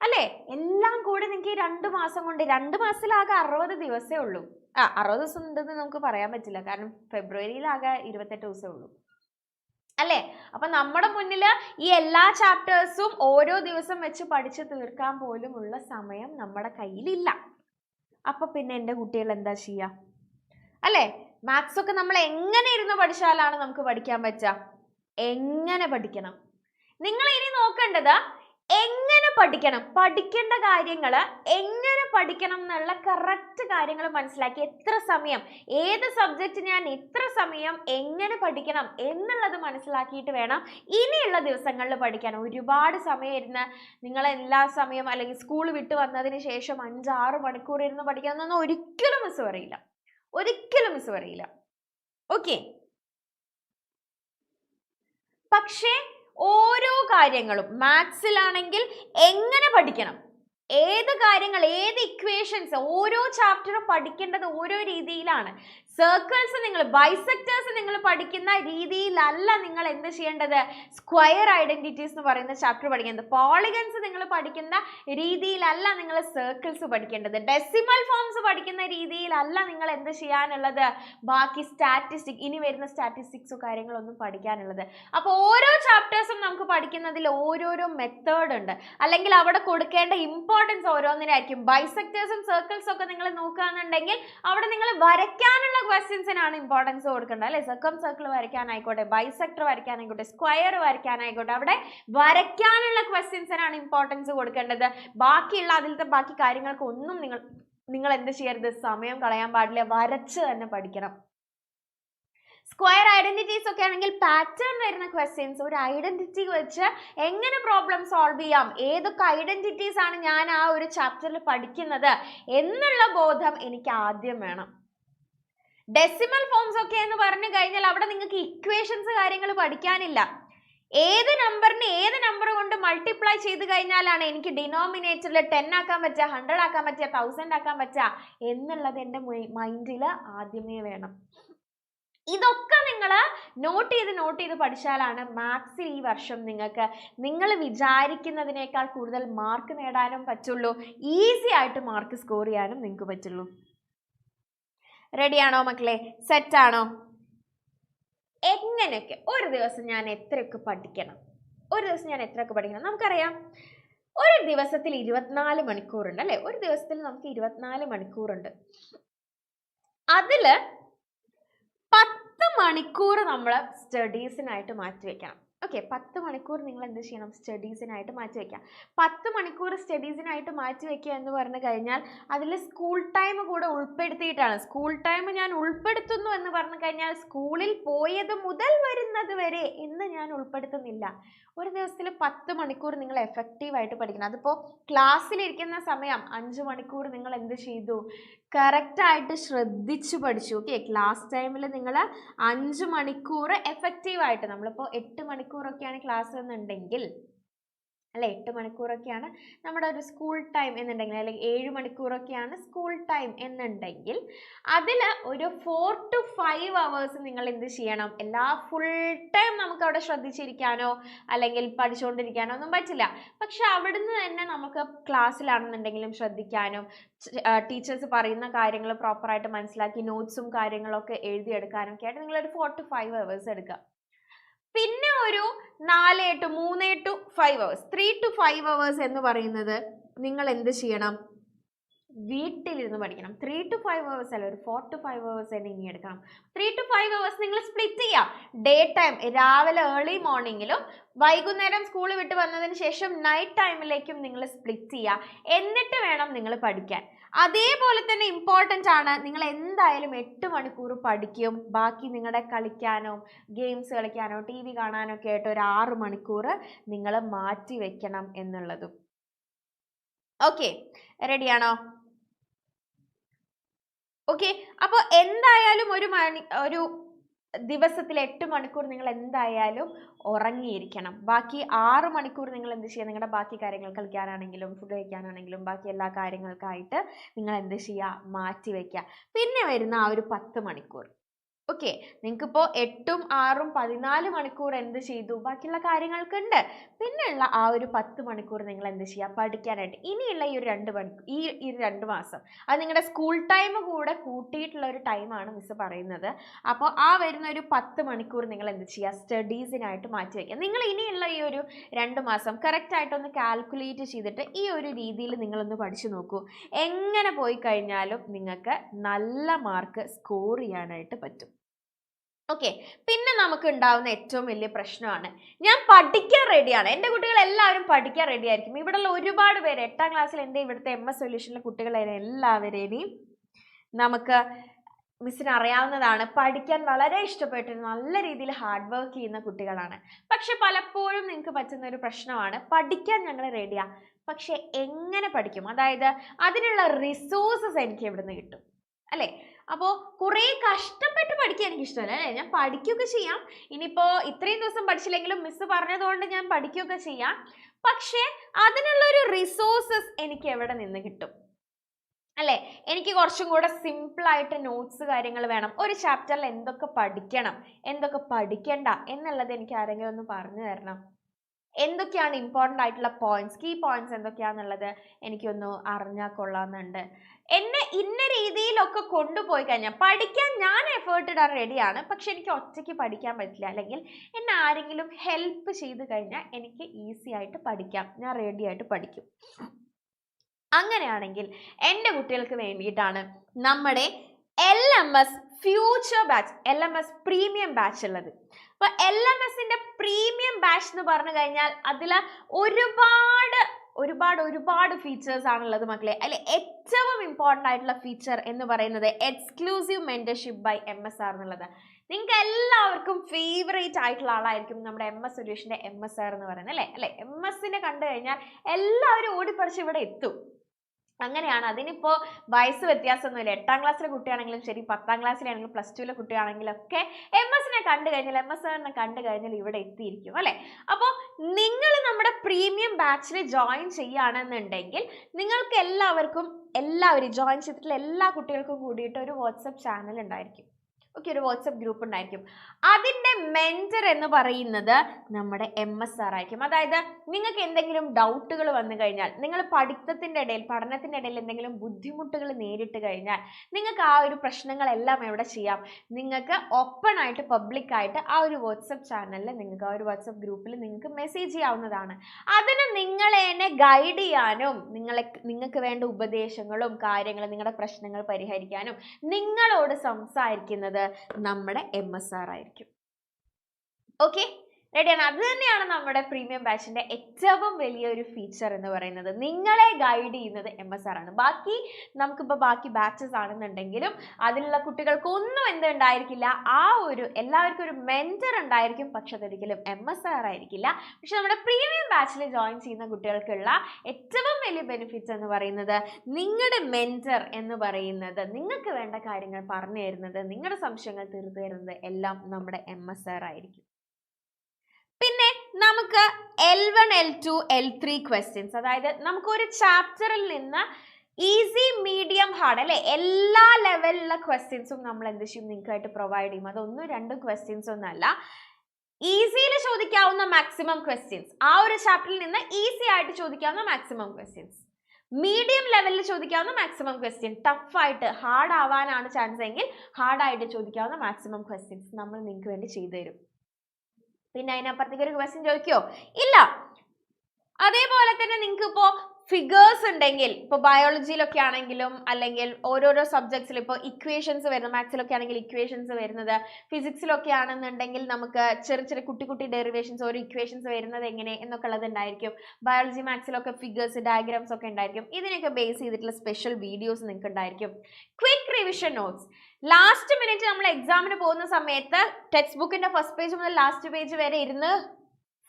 അല്ലേ? എല്ലാം കൂടി നിങ്ങൾക്ക് ഈ രണ്ട് മാസം കൊണ്ട് രണ്ട് മാസത്തിലാകെ അറുപത് ദിവസമേ ഉള്ളൂ. ആ അറുപത് ദിവസം ഉണ്ടെന്ന് നമുക്ക് പറയാൻ പറ്റില്ല. കാരണം ഫെബ്രുവരിയിലാകെ ഇരുപത്തെട്ട് ദിവസമേ ഉള്ളൂ. അല്ലേ? അപ്പൊ നമ്മുടെ മുന്നിൽ ഈ എല്ലാ ചാപ്റ്റേഴ്സും ഓരോ ദിവസം വെച്ച് പഠിച്ചു തീർക്കാൻ പോലും ഉള്ള സമയം നമ്മുടെ കയ്യിലില്ല. അപ്പൊ പിന്നെ എന്റെ കുട്ടികൾ എന്താ ചെയ്യുക അല്ലേ? മാത്സ് ഒക്കെ നമ്മൾ എങ്ങനെ ഇരുന്ന് പഠിച്ചാലാണ് നമുക്ക് പഠിക്കാൻ പറ്റുക എങ്ങനെ പഠിക്കണം? നിങ്ങൾ ഇനി നോക്കേണ്ടത് എങ്ങനെ പഠിക്കണം? പഠിക്കേണ്ട കാര്യങ്ങൾ എങ്ങനെ പഠിക്കണം എന്നുള്ള കറക്റ്റ് കാര്യങ്ങൾ മനസ്സിലാക്കി എത്ര സമയം ഏത് സബ്ജക്റ്റ് ഞാൻ എത്ര സമയം എങ്ങനെ പഠിക്കണം എന്നുള്ളത് മനസ്സിലാക്കിയിട്ട് വേണം ഇനിയുള്ള ദിവസങ്ങളിൽ പഠിക്കാൻ. ഒരുപാട് സമയം ഇരുന്ന് നിങ്ങൾ എല്ലാ സമയം അല്ലെങ്കിൽ സ്കൂൾ വിട്ട് വന്നതിന് ശേഷം അഞ്ചാറ് മണിക്കൂർ ഇരുന്ന് പഠിക്കാമെന്നൊന്നും ഒരിക്കലും മിസ് പറയില്ല. ഒരിക്കലും മിസ് പറയില്ല. ഓക്കെ പക്ഷേ ഓരോ കാര്യങ്ങളും മാത്സിലാണെങ്കിൽ എങ്ങനെ പഠിക്കണം? ഏത് കാര്യങ്ങൾ ഏത് ഇക്വേഷൻസ് ഓരോ ചാപ്റ്ററും പഠിക്കേണ്ടത് ഓരോ രീതിയിലാണ്. സർക്കിൾസ് നിങ്ങൾ ബൈസെക്ടേഴ്സ് നിങ്ങൾ പഠിക്കുന്ന രീതിയിലല്ല നിങ്ങൾ എന്ത് ചെയ്യേണ്ടത്? സ്ക്വയർ ഐഡന്റിറ്റീസ് എന്ന് പറയുന്ന ചാപ്റ്റർ പഠിക്കുന്നത് പോളിഗൻസ് നിങ്ങൾ പഠിക്കുന്ന രീതിയിലല്ല നിങ്ങൾ സർക്കിൾസ് പഠിക്കേണ്ടത്. ഡെസിമൽ ഫോംസ് പഠിക്കുന്ന രീതിയിലല്ല നിങ്ങൾ എന്ത് ചെയ്യാനുള്ളത്? ബാക്കി സ്റ്റാറ്റിസ്റ്റിക് ഇനി വരുന്ന സ്റ്റാറ്റിസ്റ്റിക്സോ കാര്യങ്ങളൊന്നും പഠിക്കാനുള്ളത്. അപ്പോൾ ഓരോ ചാപ്റ്റേഴ്സും നമുക്ക് പഠിക്കുന്നതിൽ ഓരോരോ മെത്തേഡ് ഉണ്ട്. അല്ലെങ്കിൽ അവിടെ കൊടുക്കേണ്ട ഇമ്പോർട്ടൻസ് ഓരോന്നിനായിരിക്കും. ബൈസെക്ടേഴ്സും സർക്കിൾസും ഒക്കെ നിങ്ങൾ നോക്കുകയാണെന്നുണ്ടെങ്കിൽ അവിടെ നിങ്ങൾ വരയ്ക്കാനുള്ള ക്വസ്റ്റ്യൻസിനാണ് ഇമ്പോർട്ടൻസ് കൊടുക്കേണ്ടത്. അല്ലെ? സർക്കം സർക്കിൾ വരയ്ക്കാനായിക്കോട്ടെ ബൈസെക്ടർ വരയ്ക്കാനായിക്കോട്ടെ സ്ക്വയർ വരയ്ക്കാനായിക്കോട്ടെ അവിടെ വരയ്ക്കാനുള്ള ക്വസ്റ്റ്യൻസിനാണ് ഇമ്പോർട്ടൻസ് കൊടുക്കേണ്ടത്. ബാക്കിയുള്ള അതിലത്തെ ബാക്കി കാര്യങ്ങൾക്ക് ഒന്നും നിങ്ങൾ നിങ്ങൾ എന്ത് ചെയ്യരുത്? സമയം കളയാൻ പാടില്ല. വരച്ച് തന്നെ പഠിക്കണം. സ്ക്വയർ ഐഡന്റിറ്റീസ് ഒക്കെ ആണെങ്കിൽ പാറ്റേൺ വരുന്ന ക്വസ്റ്റ്യൻസ് ഒരു ഐഡന്റിറ്റി വെച്ച് എങ്ങനെ പ്രോബ്ലം സോൾവ് ചെയ്യാം? ഏതൊക്കെ ഐഡന്റിറ്റീസ് ആണ് ഞാൻ ആ ഒരു ചാപ്റ്ററിൽ പഠിക്കുന്നത്? എന്നുള്ള ബോധം എനിക്ക് ആദ്യം വേണം. ഡെസിമൽ ഫോംസ് ഒക്കെ എന്ന് പറഞ്ഞു കഴിഞ്ഞാൽ അവിടെ നിങ്ങൾക്ക് ഇക്വേഷൻസ് കാര്യങ്ങൾ പഠിക്കാനില്ല. ഏത് നമ്പറിന് ഏത് നമ്പർ കൊണ്ട് മൾട്ടിപ്ലൈ ചെയ്ത് കഴിഞ്ഞാലാണ് എനിക്ക് ഡിനോമിനേറ്ററിൽ ടെൻ ആക്കാൻ പറ്റുക ഹൺഡ്രഡ് ആക്കാൻ പറ്റുക തൗസൻഡ് ആക്കാൻ പറ്റുക എന്നുള്ളത് എന്റെ മൈൻഡിൽ ആദ്യമേ വേണം. ഇതൊക്കെ നിങ്ങൾ നോട്ട് ചെയ്ത് നോട്ട് ചെയ്ത് പഠിച്ചാലാണ് മാത്സിൽ ഈ വർഷം നിങ്ങൾക്ക് നിങ്ങൾ വിചാരിക്കുന്നതിനേക്കാൾ കൂടുതൽ മാർക്ക് നേടാനും പറ്റുള്ളൂ. ഈസി ആയിട്ട് മാർക്ക് സ്കോർ ചെയ്യാനും നിങ്ങൾക്ക് പറ്റുള്ളൂ. റെഡിയാണോ മക്കളെ? സെറ്റാണോ എങ്ങനെയൊക്കെ? ഒരു ദിവസം ഞാൻ എത്രയൊക്കെ പഠിക്കണം? ഒരു ദിവസം ഞാൻ എത്രയൊക്കെ പഠിക്കണം? നമുക്കറിയാം. ഒരു ദിവസത്തിൽ ഇരുപത്തിനാല് മണിക്കൂറുണ്ട് അല്ലേ? ഒരു ദിവസത്തിൽ നമുക്ക് ഇരുപത്തിനാല് മണിക്കൂറുണ്ട്. അതിൽ പത്ത് മണിക്കൂർ നമ്മൾ സ്റ്റഡീസിനായിട്ട് മാറ്റി വെക്കണം ഓക്കെ പത്ത് മണിക്കൂർ നിങ്ങൾ എന്ത് ചെയ്യണം? സ്റ്റഡീസിനായിട്ട് മാറ്റി വെക്കാം പത്ത് മണിക്കൂർ സ്റ്റഡീസിനായിട്ട് മാറ്റി വെക്കുക എന്ന് പറഞ്ഞു കഴിഞ്ഞാൽ അതിൽ സ്കൂൾ ടൈം കൂടെ ഉൾപ്പെടുത്തിയിട്ടാണ്. സ്കൂൾ ടൈം ഞാൻ ഉൾപ്പെടുത്തുന്നു എന്ന് പറഞ്ഞു കഴിഞ്ഞാൽ സ്കൂളിൽ പോയത് മുതൽ വരുന്നത് വരെ എന്ന് ഞാൻ ഉൾപ്പെടുത്തുന്നില്ല. ഒരു ദിവസത്തിൽ പത്ത് മണിക്കൂർ നിങ്ങൾ എഫക്റ്റീവായിട്ട് പഠിക്കണം. അതിപ്പോൾ ക്ലാസ്സിലിരിക്കുന്ന സമയം അഞ്ച് മണിക്കൂർ നിങ്ങൾ എന്ത് ചെയ്തു? കറക്റ്റായിട്ട് ശ്രദ്ധിച്ച് പഠിച്ചു. ഓക്കെ ക്ലാസ് ടൈമിൽ നിങ്ങൾ അഞ്ച് മണിക്കൂർ എഫക്റ്റീവായിട്ട് നമ്മളിപ്പോൾ എട്ട് മണിക്കൂറൊക്കെയാണ് ക്ലാസ് എന്നുണ്ടെങ്കിൽ അല്ലെ എട്ട് മണിക്കൂറൊക്കെയാണ് നമ്മുടെ ഒരു സ്കൂൾ ടൈം എന്നുണ്ടെങ്കിൽ അല്ലെങ്കിൽ ഏഴ് മണിക്കൂറൊക്കെയാണ് സ്കൂൾ ടൈം എന്നുണ്ടെങ്കിൽ അതിൽ ഒരു ഫോർ ടു ഫൈവ് അവേഴ്സ് നിങ്ങൾ എന്ത് ചെയ്യണം? എല്ലാ ഫുൾ ടൈം നമുക്ക് അവിടെ ശ്രദ്ധിച്ചിരിക്കാനോ അല്ലെങ്കിൽ പഠിച്ചുകൊണ്ടിരിക്കാനോ ഒന്നും പറ്റില്ല. പക്ഷെ അവിടുന്ന് തന്നെ നമുക്ക് ക്ലാസ്സിലാണെന്നുണ്ടെങ്കിലും ശ്രദ്ധിക്കാനും ടീച്ചേഴ്സ് പറയുന്ന കാര്യങ്ങൾ പ്രോപ്പറായിട്ട് മനസ്സിലാക്കി നോട്ട്സും കാര്യങ്ങളൊക്കെ എഴുതിയെടുക്കാനൊക്കെ ആയിട്ട് നിങ്ങളൊരു ഫോർ ടു ഫൈവ് അവേഴ്സ് എടുക്കുക. പിന്നെ ഒരു നാല് ടു മൂന്ന് to five hours three to five hours എന്ന് പറയുന്നത് നിങ്ങൾ എന്ത് ചെയ്യണം? വീട്ടിലിരുന്ന് പഠിക്കണം. ത്രീ ടു ഫൈവ് അവേഴ്സ് അല്ല ഒരു ഫോർ ടു ഫൈവ് അവേഴ്സ് തന്നെ ഇനി എടുക്കണം. ത്രീ ടു ഫൈവ് അവേഴ്സ് നിങ്ങൾ സ്പ്ലിറ്റ് ചെയ്യാം. ഡേ ടൈം രാവിലെ ഏർലി മോർണിംഗിലും വൈകുന്നേരം സ്കൂൾ വിട്ട് വന്നതിന് ശേഷം നൈറ്റ് ടൈമിലേക്കും നിങ്ങൾ സ്പ്ലിറ്റ് ചെയ്യുക എന്നിട്ട് വേണം നിങ്ങൾ പഠിക്കാൻ. അതേപോലെ തന്നെ ഇമ്പോർട്ടന്റ് ആണ്. നിങ്ങൾ എന്തായാലും എട്ട് മണിക്കൂർ പഠിക്കും. ബാക്കി നിങ്ങളുടെ കളിക്കാനോ ഗെയിംസ് കളിക്കാനോ ടി വി കാണാനോ ഒക്കെ ആയിട്ട് ഒരു ആറ് മണിക്കൂർ നിങ്ങൾ മാറ്റി വെക്കണം എന്നുള്ളതും. ഓക്കെ റെഡിയാണോ ഓക്കെ അപ്പോൾ എന്തായാലും ഒരു മണി ഒരു ദിവസത്തിൽ എട്ട് മണിക്കൂർ നിങ്ങൾ എന്തായാലും ഉറങ്ങിയിരിക്കണം. ബാക്കി ആറ് മണിക്കൂർ നിങ്ങൾ എന്ത് ചെയ്യുക? നിങ്ങളുടെ ബാക്കി കാര്യങ്ങൾ കളിക്കാനാണെങ്കിലും ഫുഡ് കഴിക്കാനാണെങ്കിലും ബാക്കി എല്ലാ കാര്യങ്ങൾക്കായിട്ട് നിങ്ങൾ എന്ത് ചെയ്യുക? മാറ്റി വയ്ക്കുക. പിന്നെ വരുന്ന ആ ഒരു പത്ത് മണിക്കൂർ. ഓക്കെ നിങ്ങൾക്കിപ്പോൾ എട്ടും ആറും പതിനാല് മണിക്കൂർ എന്ത് ചെയ്തു? ബാക്കിയുള്ള കാര്യങ്ങൾക്കുണ്ട്. പിന്നെയുള്ള ആ ഒരു പത്ത് മണിക്കൂർ നിങ്ങൾ എന്ത് ചെയ്യുക? പഠിക്കാനായിട്ട്. ഇനിയുള്ള ഈ ഒരു രണ്ട് മണിക്കൂർ ഈ ഈ രണ്ട് മാസം അത് നിങ്ങളുടെ സ്കൂൾ ടൈം കൂടെ കൂട്ടിയിട്ടുള്ള ഒരു ടൈമാണ് മിസ് പറയുന്നത്. അപ്പോൾ ആ വരുന്ന ഒരു പത്ത് മണിക്കൂർ നിങ്ങൾ എന്ത് ചെയ്യുക സ്റ്റഡീസിനായിട്ട് മാറ്റി വയ്ക്കുക. നിങ്ങൾ ഇനിയുള്ള ഈ ഒരു രണ്ട് മാസം കറക്റ്റായിട്ടൊന്ന് കാൽക്കുലേറ്റ് ചെയ്തിട്ട് ഈ ഒരു രീതിയിൽ നിങ്ങളൊന്ന് പഠിച്ചു നോക്കൂ. എങ്ങനെ പോയി കഴിഞ്ഞാലും നിങ്ങൾക്ക് നല്ല മാർക്ക് സ്കോർ ചെയ്യാനായിട്ട് പറ്റും. ഓക്കെ പിന്നെ നമുക്ക് ഉണ്ടാവുന്ന ഏറ്റവും വലിയ പ്രശ്നമാണ്. ഞാൻ പഠിക്കാൻ റെഡിയാണ് എന്റെ കുട്ടികൾ എല്ലാവരും പഠിക്കാൻ റെഡി ആയിരിക്കും. ഇവിടെയുള്ള ഒരുപാട് പേര് എട്ടാം ക്ലാസ്സിൽ എന്റെ ഇവിടുത്തെ എം എസ് സൊല്യൂഷനിലെ കുട്ടികളെ എല്ലാവരെയും നമുക്ക് മിസ്സിന് അറിയാവുന്നതാണ്. പഠിക്കാൻ വളരെ ഇഷ്ടപ്പെട്ട് നല്ല രീതിയിൽ ഹാർഡ് വർക്ക് ചെയ്യുന്ന കുട്ടികളാണ്. പക്ഷെ പലപ്പോഴും നിങ്ങൾക്ക് പറ്റുന്ന ഒരു പ്രശ്നമാണ്. പഠിക്കാൻ ഞങ്ങൾ റെഡിയാ പക്ഷെ എങ്ങനെ പഠിക്കും? അതായത് അതിനുള്ള റിസോഴ്സസ് എനിക്ക് എവിടെ നിന്ന് കിട്ടും. അല്ലേ? അപ്പോൾ കുറേ കഷ്ടപ്പെട്ട് പഠിക്കാൻ എനിക്ക് ഇഷ്ടമല്ല അല്ലേ? ഞാൻ പഠിക്കുകയൊക്കെ ചെയ്യാം. ഇനിയിപ്പോൾ ഇത്രയും ദിവസം പഠിച്ചില്ലെങ്കിലും മിസ്സ് പറഞ്ഞതുകൊണ്ട് ഞാൻ പഠിക്കുകയൊക്കെ ചെയ്യാം. പക്ഷേ അതിനുള്ള ഒരു റിസോഴ്സസ് എനിക്ക് എവിടെ നിന്ന് കിട്ടും? അല്ലേ? എനിക്ക് കുറച്ചും കൂടെ സിമ്പിളായിട്ട് നോട്ട്സ് കാര്യങ്ങൾ വേണം. ഒരു ചാപ്റ്ററിൽ എന്തൊക്കെ പഠിക്കണം? എന്തൊക്കെ പഠിക്കണ്ട? എന്നുള്ളത് എനിക്ക് ആരെങ്കിലും ഒന്ന് പറഞ്ഞു തരണം. എന്തൊക്കെയാണ് ഇമ്പോർട്ടന്റ് ആയിട്ടുള്ള പോയിന്റ്സ് കീ പോയിന്റ്സ് എന്തൊക്കെയാണെന്നുള്ളത് എനിക്കൊന്ന് അറിഞ്ഞാൽ കൊള്ളാമെന്നുണ്ട്. എന്നെ ഇന്ന രീതിയിലൊക്കെ കൊണ്ടുപോയി കഴിഞ്ഞാൽ പഠിക്കാൻ ഞാൻ എഫേർട്ട് ഇടാൻ റെഡിയാണ് പക്ഷെ എനിക്ക് ഒറ്റയ്ക്ക് പഠിക്കാൻ പറ്റില്ല. അല്ലെങ്കിൽ എന്നെ ആരെങ്കിലും ഹെൽപ്പ് ചെയ്ത് കഴിഞ്ഞാൽ എനിക്ക് ഈസി ആയിട്ട് പഠിക്കാം. ഞാൻ റെഡി ആയിട്ട് പഠിക്കും. അങ്ങനെയാണെങ്കിൽ എന്റെ കുട്ടികൾക്ക് വേണ്ടിയിട്ടാണ് നമ്മുടെ L M S future batch L M S premium batch ഉള്ളത്. അപ്പൊ എൽ എം എസിന്റെ പ്രീമിയം ബാച്ച് എന്ന് പറഞ്ഞു കഴിഞ്ഞാൽ അതിൽ ഒരുപാട് ഒരുപാട് ഒരുപാട് ഫീച്ചേഴ്സ് ആണുള്ളത് മക്കളെ. അതിൽ ഏറ്റവും ഇമ്പോർട്ടന്റ് ആയിട്ടുള്ള ഫീച്ചർ എന്ന് പറയുന്നത് exclusive mentorship by M S R എന്നുള്ളത്. നിങ്ങൾക്ക് എല്ലാവർക്കും ഫേവറേറ്റ് ആയിട്ടുള്ള ആളായിരിക്കും നമ്മുടെ എം എസ് സുരേഷിന്റെ എം എസ് ആർ എന്ന് പറയുന്നത് അല്ലേ? അല്ലേ? എം എസിനെ കണ്ടു കഴിഞ്ഞാൽ എല്ലാവരും ഓടിപ്പറിച്ച് ഇവിടെ എത്തും. അങ്ങനെയാണ്. അതിനിപ്പോൾ വയസ്സ് വ്യത്യാസമൊന്നുമില്ല. എട്ടാം ക്ലാസ്സിലെ കുട്ടിയാണെങ്കിലും ശരി പത്താം ക്ലാസ്സിലാണെങ്കിലും പ്ലസ് ടുവിലെ കുട്ടിയാണെങ്കിലും ഒക്കെ എം എസിനെ കണ്ടു കഴിഞ്ഞാൽ എം എസ് എന്നെ കണ്ടു കഴിഞ്ഞാൽ ഇവിടെ എത്തിയിരിക്കും അല്ലേ? അപ്പോൾ നിങ്ങൾ നമ്മുടെ പ്രീമിയം ബാച്ചിൽ ജോയിൻ ചെയ്യുകയാണെന്നുണ്ടെങ്കിൽ നിങ്ങൾക്ക് എല്ലാവർക്കും എല്ലാവരും ജോയിൻ ചെയ്തിട്ടുള്ള എല്ലാ കുട്ടികൾക്കും കൂടിയിട്ട് ഒരു വാട്സപ്പ് ചാനൽ ഉണ്ടായിരിക്കും. ഓക്കെ ഒരു വാട്സപ്പ് ഗ്രൂപ്പ് ഉണ്ടായിരിക്കും. അതിന്റെ മെന്റർ എന്ന് പറയുന്നത് നമ്മുടെ എം എസ് ആർ ആയിരിക്കും. അതായത് നിങ്ങൾക്ക് എന്തെങ്കിലും ഡൗട്ടുകൾ വന്നു കഴിഞ്ഞാൽ നിങ്ങൾ പഠിത്തത്തിന്റെ ഇടയിൽ പഠനത്തിന്റെ ഇടയിൽ എന്തെങ്കിലും ബുദ്ധിമുട്ടുകൾ നേരിട്ട് കഴിഞ്ഞാൽ നിങ്ങൾക്ക് ആ ഒരു പ്രശ്നങ്ങളെല്ലാം എവിടെ ചെയ്യാം? നിങ്ങൾക്ക് ഓപ്പൺ ആയിട്ട് പബ്ലിക് ആയിട്ട് ആ ഒരു വാട്സപ്പ് ചാനലിൽ നിങ്ങൾക്ക് ആ ഒരു വാട്സപ്പ് ഗ്രൂപ്പിൽ നിങ്ങൾക്ക് മെസ്സേജ് ചെയ്യാവുന്നതാണ്. അതിന് നിങ്ങളെ ഗൈഡ് ചെയ്യാനും നിങ്ങളെ നിങ്ങൾക്ക് വേണ്ട ഉപദേശങ്ങളും കാര്യങ്ങളും നിങ്ങളുടെ പ്രശ്നങ്ങൾ പരിഹരിക്കാനും നിങ്ങളോട് സംസാരിക്കുന്നത് നമ്മുടെ എം എസ് ആർ ആയിരിക്കും. ഓക്കെ റെഡിയാണ്. അത് തന്നെയാണ് നമ്മുടെ പ്രീമിയം ബാച്ചിന്റെ ഏറ്റവും വലിയൊരു ഫീച്ചർ എന്ന് പറയുന്നത്. നിങ്ങളെ ഗൈഡ് ചെയ്യുന്നത് എം എസ് ആർ ആണ്. ബാക്കി നമുക്കിപ്പോൾ ബാക്കി ബാച്ചസ് ആണെന്നുണ്ടെങ്കിലും അതിലുള്ള കുട്ടികൾക്ക് ഒന്നും എന്തുണ്ടായിരിക്കില്ല ആ ഒരു എല്ലാവർക്കും ഒരു മെന്റർ ഉണ്ടായിരിക്കും. പക്ഷെ അതൊരിക്കലും എം എസ് ആർ ആയിരിക്കില്ല. പക്ഷെ നമ്മുടെ പ്രീമിയം ബാച്ചിൽ ജോയിൻ ചെയ്യുന്ന കുട്ടികൾക്കുള്ള ഏറ്റവും വലിയ ബെനിഫിറ്റ്സ് എന്ന് പറയുന്നത് നിങ്ങളുടെ മെന്റർ എന്ന് പറയുന്നത് നിങ്ങൾക്ക് വേണ്ട കാര്യങ്ങൾ പറഞ്ഞു തരുന്നത് നിങ്ങളുടെ സംശയങ്ങൾ തീർത്തു തരുന്നത് എല്ലാം നമ്മുടെ എം എസ് ആർ ആയിരിക്കും. നമുക്ക് L one L two L three questions അതായത് നമുക്ക് ഒരു ചാപ്റ്ററിൽ നിന്ന് ഈസി മീഡിയം ഹാർഡ് അല്ലെ? എല്ലാ ലെവലിലുള്ള ക്വസ്റ്റ്യൻസും നമ്മൾ എന്ത് ചെയ്യും? നിങ്ങൾക്കായിട്ട് പ്രൊവൈഡ് ചെയ്യും. അതൊന്നും രണ്ടും ക്വസ്റ്റ്യൻസ് ഒന്നല്ല. ഈസിയിൽ ചോദിക്കാവുന്ന മാക്സിമം ക്വസ്റ്റ്യൻസ് ആ ഒരു ചാപ്റ്ററിൽ നിന്ന് ഈസി ആയിട്ട് ചോദിക്കാവുന്ന മാക്സിമം ക്വസ്റ്റ്യൻസ് മീഡിയം ലെവലിൽ ചോദിക്കാവുന്ന മാക്സിമം ക്വസ്റ്റ്യൻ ടഫ് ആയിട്ട് ഹാർഡ് ആവാനാണ് ചാൻസ് എങ്കിൽ ഹാർഡായിട്ട് ചോദിക്കാവുന്ന മാക്സിമം ക്വസ്റ്റ്യൻസ് നമ്മൾ നിങ്ങൾക്ക് വേണ്ടി ചെയ്തു തരും. പിന്നെ അതിനപ്പുറത്തേക്ക് ഒരു ക്വസ്റ്റ്യൻ ചോദിക്കോ? ഇല്ല. അതേപോലെ തന്നെ നിങ്ങൾക്ക് ഇപ്പോ ഫിഗേഴ്സ് ഉണ്ടെങ്കിൽ ഇപ്പോൾ ബയോളജിയിലൊക്കെ ആണെങ്കിലും അല്ലെങ്കിൽ ഓരോരോ സബ്ജക്ട്സിൽ ഇപ്പോൾ ഇക്വേഷൻസ് വരുന്നത് മാത്സിലൊക്കെ ആണെങ്കിൽ ഇക്വേഷൻസ് വരുന്നത് ഫിസിക്സിലൊക്കെ ആണെന്നുണ്ടെങ്കിൽ നമുക്ക് ചെറിയ ചെറിയ കുട്ടി കുട്ടി ഡെറിവേഷൻസ് ഓരോ ഇക്വേഷൻസ് വരുന്നത് എങ്ങനെ എന്നൊക്കെ ഉള്ളത് ഉണ്ടായിരിക്കും. ബയോളജി മാത്സിലൊക്കെ ഫിഗേഴ്സ് ഡയഗ്രാംസ് ഒക്കെ ഉണ്ടായിരിക്കും. ഇതിനൊക്കെ ബേസ് ചെയ്തിട്ടുള്ള സ്പെഷ്യൽ വീഡിയോസ് നിങ്ങൾക്ക് ഉണ്ടായിരിക്കും. Quick revision notes last minute നമ്മൾ എക്സാമിന് പോകുന്ന സമയത്ത് ടെക്സ്റ്റ് ബുക്കിന്റെ ഫസ്റ്റ് പേജ് മുതൽ ലാസ്റ്റ് പേജ് വരെ ഇരുന്ന്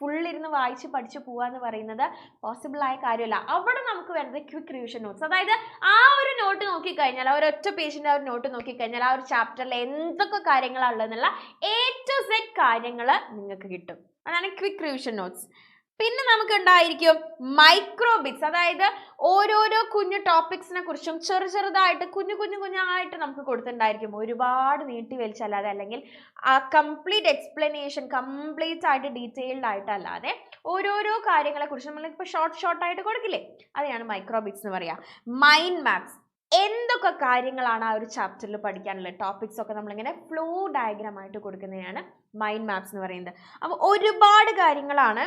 ഫുൾ ഇരുന്ന് വായിച്ച് പഠിച്ച് പോവുക എന്ന് പറയുന്നത് പോസിബിൾ ആയ കാര്യമല്ല. അവിടെ നമുക്ക് വേണ്ടത് ക്വിക്ക് റിവിഷൻ നോട്ട്സ് അതായത് ആ ഒരു നോട്ട് നോക്കിക്കഴിഞ്ഞാൽ ആ ഒരു ഒറ്റ പേജിന്റെ ആ ഒരു നോട്ട് നോക്കിക്കഴിഞ്ഞാൽ ആ ഒരു ചാപ്റ്ററിൽ എന്തൊക്കെ കാര്യങ്ങളാണ് ഉള്ളതെന്നുള്ള എ ടു സെറ്റ് കാര്യങ്ങൾ നിങ്ങൾക്ക് കിട്ടും. അതാണ് ക്വിക്ക് റിവിഷൻ നോട്ട്സ് പിന്നെ നമുക്ക് ഉണ്ടായിരിക്കും മൈക്രോ ബിറ്റ്സ് അതായത് ഓരോരോ കുഞ്ഞു ടോപ്പിക്സിനെ കുറിച്ചും ചെറു ചെറുതായിട്ട് കുഞ്ഞു കുഞ്ഞു കുഞ്ഞായിട്ട് നമുക്ക് കൊടുത്തിട്ടുണ്ടായിരിക്കും. ഒരുപാട് നീട്ടി വലിച്ചല്ലാതെ അല്ലെങ്കിൽ ആ കംപ്ലീറ്റ് എക്സ്പ്ലനേഷൻ കംപ്ലീറ്റ് ആയിട്ട് ഡീറ്റെയിൽഡ് ആയിട്ടല്ലാതെ ഓരോരോ കാര്യങ്ങളെ കുറിച്ച് നമ്മൾ ഇപ്പോൾ ഷോർട്ട് ഷോർട്ട് ആയിട്ട് കൊടുക്കില്ലേ? അതെയാണ് മൈക്രോ ബിറ്റ്സ് എന്ന് പറയുക മൈൻഡ് മാപ്സ് എന്തൊക്കെ കാര്യങ്ങളാണ് ആ ഒരു ചാപ്റ്ററിൽ പഠിക്കാനുള്ള ടോപ്പിക്സ് ഒക്കെ നമ്മളിങ്ങനെ ഫ്ലോ ഡയഗ്രാം ആയിട്ട് കൊടുക്കുന്നതാണ് മൈൻഡ് മാപ്സ് എന്ന് പറയുന്നത്. അപ്പോൾ ഒരുപാട് കാര്യങ്ങളാണ്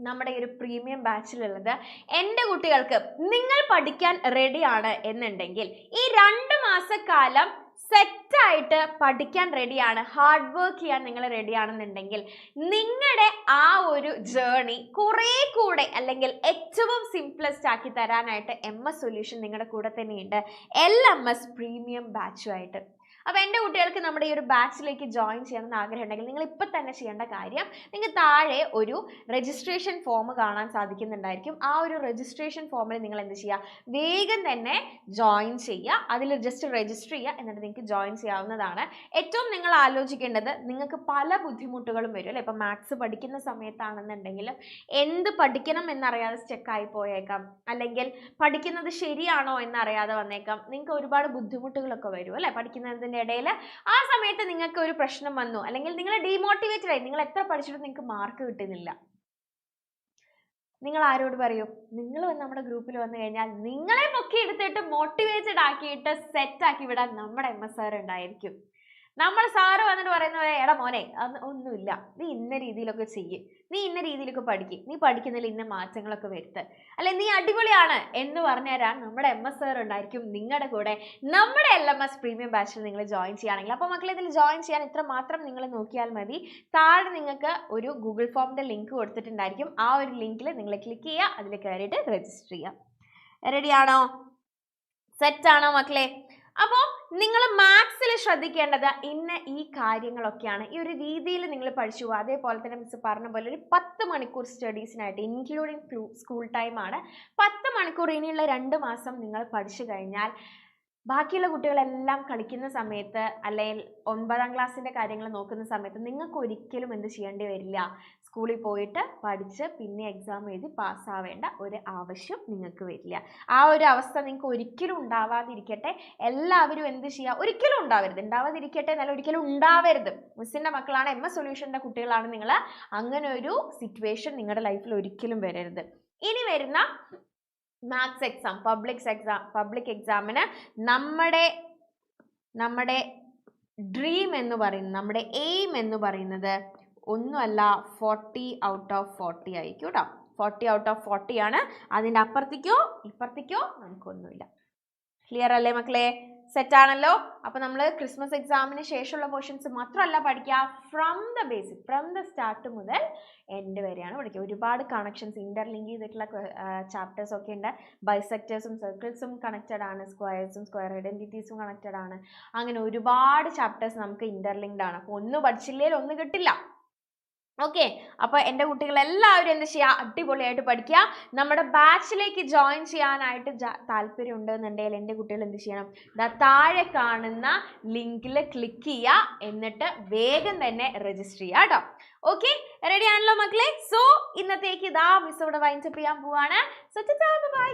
നമ്മുടെ ഈ ഒരു പ്രീമിയം ബാച്ചിലുള്ളത് എന്റെ കുട്ടികൾക്ക് നിങ്ങൾ പഠിക്കാൻ റെഡിയാണ് എന്നുണ്ടെങ്കിൽ ഈ രണ്ട് മാസക്കാലം സെറ്റായിട്ട് പഠിക്കാൻ റെഡിയാണ് ഹാർഡ് വർക്ക് ചെയ്യാൻ നിങ്ങൾ റെഡിയാണെന്നുണ്ടെങ്കിൽ നിങ്ങളുടെ ആ ഒരു ജേണി കുറേ കൂടെ അല്ലെങ്കിൽ ഏറ്റവും സിംപ്ലസ്റ്റ് ആക്കി തരാനായിട്ട് എം എസ് സൊല്യൂഷൻ നിങ്ങളുടെ കൂടെ തന്നെയുണ്ട്. എൽ എം എസ് പ്രീമിയം ബാച്ചുമായിട്ട് അപ്പോൾ എന്റെ കുട്ടികൾക്ക് നമ്മുടെ ഈ ഒരു ബാച്ചിലേക്ക് ജോയിൻ ചെയ്യണമെന്ന് ആഗ്രഹം ഉണ്ടെങ്കിൽ നിങ്ങൾ ഇപ്പം തന്നെ ചെയ്യേണ്ട കാര്യം നിങ്ങൾ താഴെ ഒരു രജിസ്ട്രേഷൻ ഫോം കാണാൻ സാധിക്കുന്നുണ്ടായിരിക്കും. ആ ഒരു രജിസ്ട്രേഷൻ ഫോമിൽ നിങ്ങൾ എന്ത് ചെയ്യുക? വേഗം തന്നെ ജോയിൻ ചെയ്യുക. അതിൽ ജസ്റ്റ് രജിസ്റ്റർ ചെയ്യുക എന്നിട്ട് നിങ്ങൾക്ക് ജോയിൻ ചെയ്യാവുന്നതാണ്. ഏറ്റവും നിങ്ങൾ ആലോചിക്കേണ്ടത് നിങ്ങൾക്ക് പല ബുദ്ധിമുട്ടുകളും വരും അല്ലേ? ഇപ്പം മാത്സ് പഠിക്കുന്ന സമയത്താണെന്നുണ്ടെങ്കിലും എന്ത് പഠിക്കണം എന്നറിയാതെ സ്റ്റെക്കായി പോയേക്കാം. അല്ലെങ്കിൽ പഠിക്കുന്നത് ശരിയാണോ എന്നറിയാതെ വന്നേക്കാം. നിങ്ങൾക്ക് ഒരുപാട് ബുദ്ധിമുട്ടുകളൊക്കെ വരും അല്ലേ? പഠിക്കുന്നതിന്റെ ഇടയിൽ ആ സമയത്ത് നിങ്ങൾക്ക് ഒരു പ്രശ്നം വന്നു അല്ലെങ്കിൽ നിങ്ങൾ ഡീമോട്ടിവേറ്റഡ് ആയി നിങ്ങൾ എത്ര പഠിച്ചിട്ടും നിങ്ങൾക്ക് മാർക്ക് കിട്ടുന്നില്ല. നിങ്ങൾ ആരോട് പറയും? നിങ്ങൾ നമ്മുടെ ഗ്രൂപ്പിൽ വന്നു കഴിഞ്ഞാൽ നിങ്ങളെ പൊക്കി എടുത്തിട്ട് മോട്ടിവേറ്റഡ് ആക്കിയിട്ട് സെറ്റ് ആക്കി വിടാൻ നമ്മുടെ എം എസ് സാർ ഉണ്ടായിരിക്കും. നമ്മൾ സാറ് വന്നിട്ട് പറയുന്നത് എടാ മോനെ ഒന്നുമില്ല. നീ ഇന്ന രീതിയിലൊക്കെ ചെയ്യ്. നീ ഇന്ന രീതിയിലൊക്കെ പഠിക്കും. നീ പഠിക്കുന്നതിൽ ഇന്ന മാറ്റങ്ങളൊക്കെ വരുത്ത്. അല്ലെ നീ അടിപൊളിയാണ് എന്ന് പറഞ്ഞു തരാൻ നമ്മുടെ എം എസ് സാർ ഉണ്ടായിരിക്കും നിങ്ങളുടെ കൂടെ. നമ്മുടെ എൽ എം എസ് പ്രീമിയം ബാച്ചിൽ നിങ്ങൾ ജോയിൻ ചെയ്യുകയാണെങ്കിൽ അപ്പോൾ മക്കളെ ഇതിൽ ജോയിൻ ചെയ്യാൻ ഇത്ര മാത്രം നിങ്ങൾ നോക്കിയാൽ മതി. താഴെ നിങ്ങൾക്ക് ഒരു ഗൂഗിൾ ഫോമിന്റെ ലിങ്ക് കൊടുത്തിട്ടുണ്ടായിരിക്കും. ആ ഒരു ലിങ്കിൽ നിങ്ങൾ ക്ലിക്ക് ചെയ്യുക. അതിൽ കയറിയിട്ട് രജിസ്റ്റർ ചെയ്യുക. റെഡിയാണോ സെറ്റാണോ മക്കളെ? അപ്പോൾ നിങ്ങൾ മാത്സിൽ ശ്രദ്ധിക്കേണ്ടത് ഇന്ന ഈ കാര്യങ്ങളൊക്കെയാണ്. ഈ ഒരു രീതിയിൽ നിങ്ങൾ പഠിച്ചു അതേപോലെ തന്നെ മിസ് പറഞ്ഞ പോലെ ഒരു പത്ത് മണിക്കൂർ സ്റ്റഡീസിനായിട്ട് ഇൻക്ലൂഡിങ് സ്കൂൾ ടൈമാണ് പത്ത് മണിക്കൂർ ഇനിയുള്ള രണ്ട് മാസം നിങ്ങൾ പഠിച്ചു കഴിഞ്ഞാൽ ബാക്കിയുള്ള കുട്ടികളെല്ലാം കളിക്കുന്ന സമയത്ത് അല്ലെങ്കിൽ ഒൻപതാം ക്ലാസ്സിന്റെ കാര്യങ്ങൾ നോക്കുന്ന സമയത്ത് നിങ്ങൾക്ക് ഒരിക്കലും എന്ത് ചെയ്യേണ്ടി വരില്ല. സ്കൂളിൽ പോയിട്ട് പഠിച്ച് പിന്നെ എക്സാം എഴുതി പാസ്സാവേണ്ട ഒരു ആവശ്യം നിങ്ങൾക്ക് വരില്ല. ആ ഒരു അവസ്ഥ നിങ്ങൾക്ക് ഒരിക്കലും ഉണ്ടാവാതിരിക്കട്ടെ. എല്ലാവരും എന്ത് ചെയ്യുക ഒരിക്കലും ഉണ്ടാവരുത്. ഉണ്ടാവാതിരിക്കട്ടെ എന്നാലും ഒരിക്കലും ഉണ്ടാവരുത്. മിസ്സിന്റെ മക്കളാണ് എം എസ് സൊല്യൂഷന്റെ കുട്ടികളാണ് നിങ്ങൾ അങ്ങനെ ഒരു സിറ്റുവേഷൻ നിങ്ങളുടെ ലൈഫിൽ ഒരിക്കലും വരരുത്. ഇനി വരുന്ന maths exam publics exam public എക്സാമിന് നമ്മുടെ നമ്മുടെ ഡ്രീം എന്ന് പറയുന്നത് നമ്മുടെ എയിം എന്ന് പറയുന്നത് ഒന്നുമല്ല ഫോർട്ടി ഔട്ട് ഓഫ് ഫോർട്ടി ആയിരിക്കും കേട്ടോ ഫോർട്ടി ഔട്ട് ഓഫ് ഫോർട്ടി ആണ്. അതിന്റെ അപ്പുറത്തേക്കോ ഇപ്പുറത്തേക്കോ നമുക്കൊന്നുമില്ല. ക്ലിയർ അല്ലേ മക്കളെ? സെറ്റ് ആണല്ലോ. അപ്പോൾ നമ്മൾ ക്രിസ്മസ് എക്സാമിന് ശേഷമുള്ള പോർഷൻസ് മാത്രമല്ല പഠിക്കുക. From the basic from the start മുതൽ എൻഡ് വരെയാണ് പഠിക്കുക. ഒരുപാട് കണക്ഷൻസ് ഇന്റർലിങ്ക് ചെയ്തിട്ടുള്ള ചാപ്റ്റേഴ്സ് ഒക്കെ ഉണ്ട്. ബൈസെക്ടേഴ്സും സർക്കിൾസും കണക്റ്റഡ് ആണ്. സ്ക്വയേഴ്സും സ്ക്വയർ ഐഡന്റിറ്റീസും കണക്റ്റഡ് ആണ്. അങ്ങനെ ഒരുപാട് ചാപ്റ്റേഴ്സ് നമുക്ക് ഇന്റർലിങ്ക്ഡ് ആണ്. അപ്പോൾ ഒന്ന് പഠിച്ചില്ലെങ്കിൽ ഒന്ന് കിട്ടില്ല. ഓക്കെ അപ്പോൾ എന്റെ കുട്ടികളെല്ലാവരും എന്ത് ചെയ്യുക അടിപൊളിയായിട്ട് പഠിക്കുക. നമ്മുടെ ബാച്ചിലേക്ക് ജോയിൻ ചെയ്യാനായിട്ട് താല്പര്യം ഉണ്ടെന്നുണ്ടെങ്കിൽ എന്റെ കുട്ടികൾ എന്ത് ചെയ്യണം? ദാ താഴെ കാണുന്ന ലിങ്കിൽ ക്ലിക്ക് ചെയ്യുക. എന്നിട്ട് വേഗം തന്നെ രജിസ്റ്റർ ചെയ്യുക കേട്ടോ. ഓക്കെ റെഡി ആണല്ലോ മക്കളെ? സോ ഇന്നത്തേക്ക് ഇതാ മിസ് ഇവിടെ വൈൻഡപ്പ് ചെയ്യാൻ പോവാണ്. So by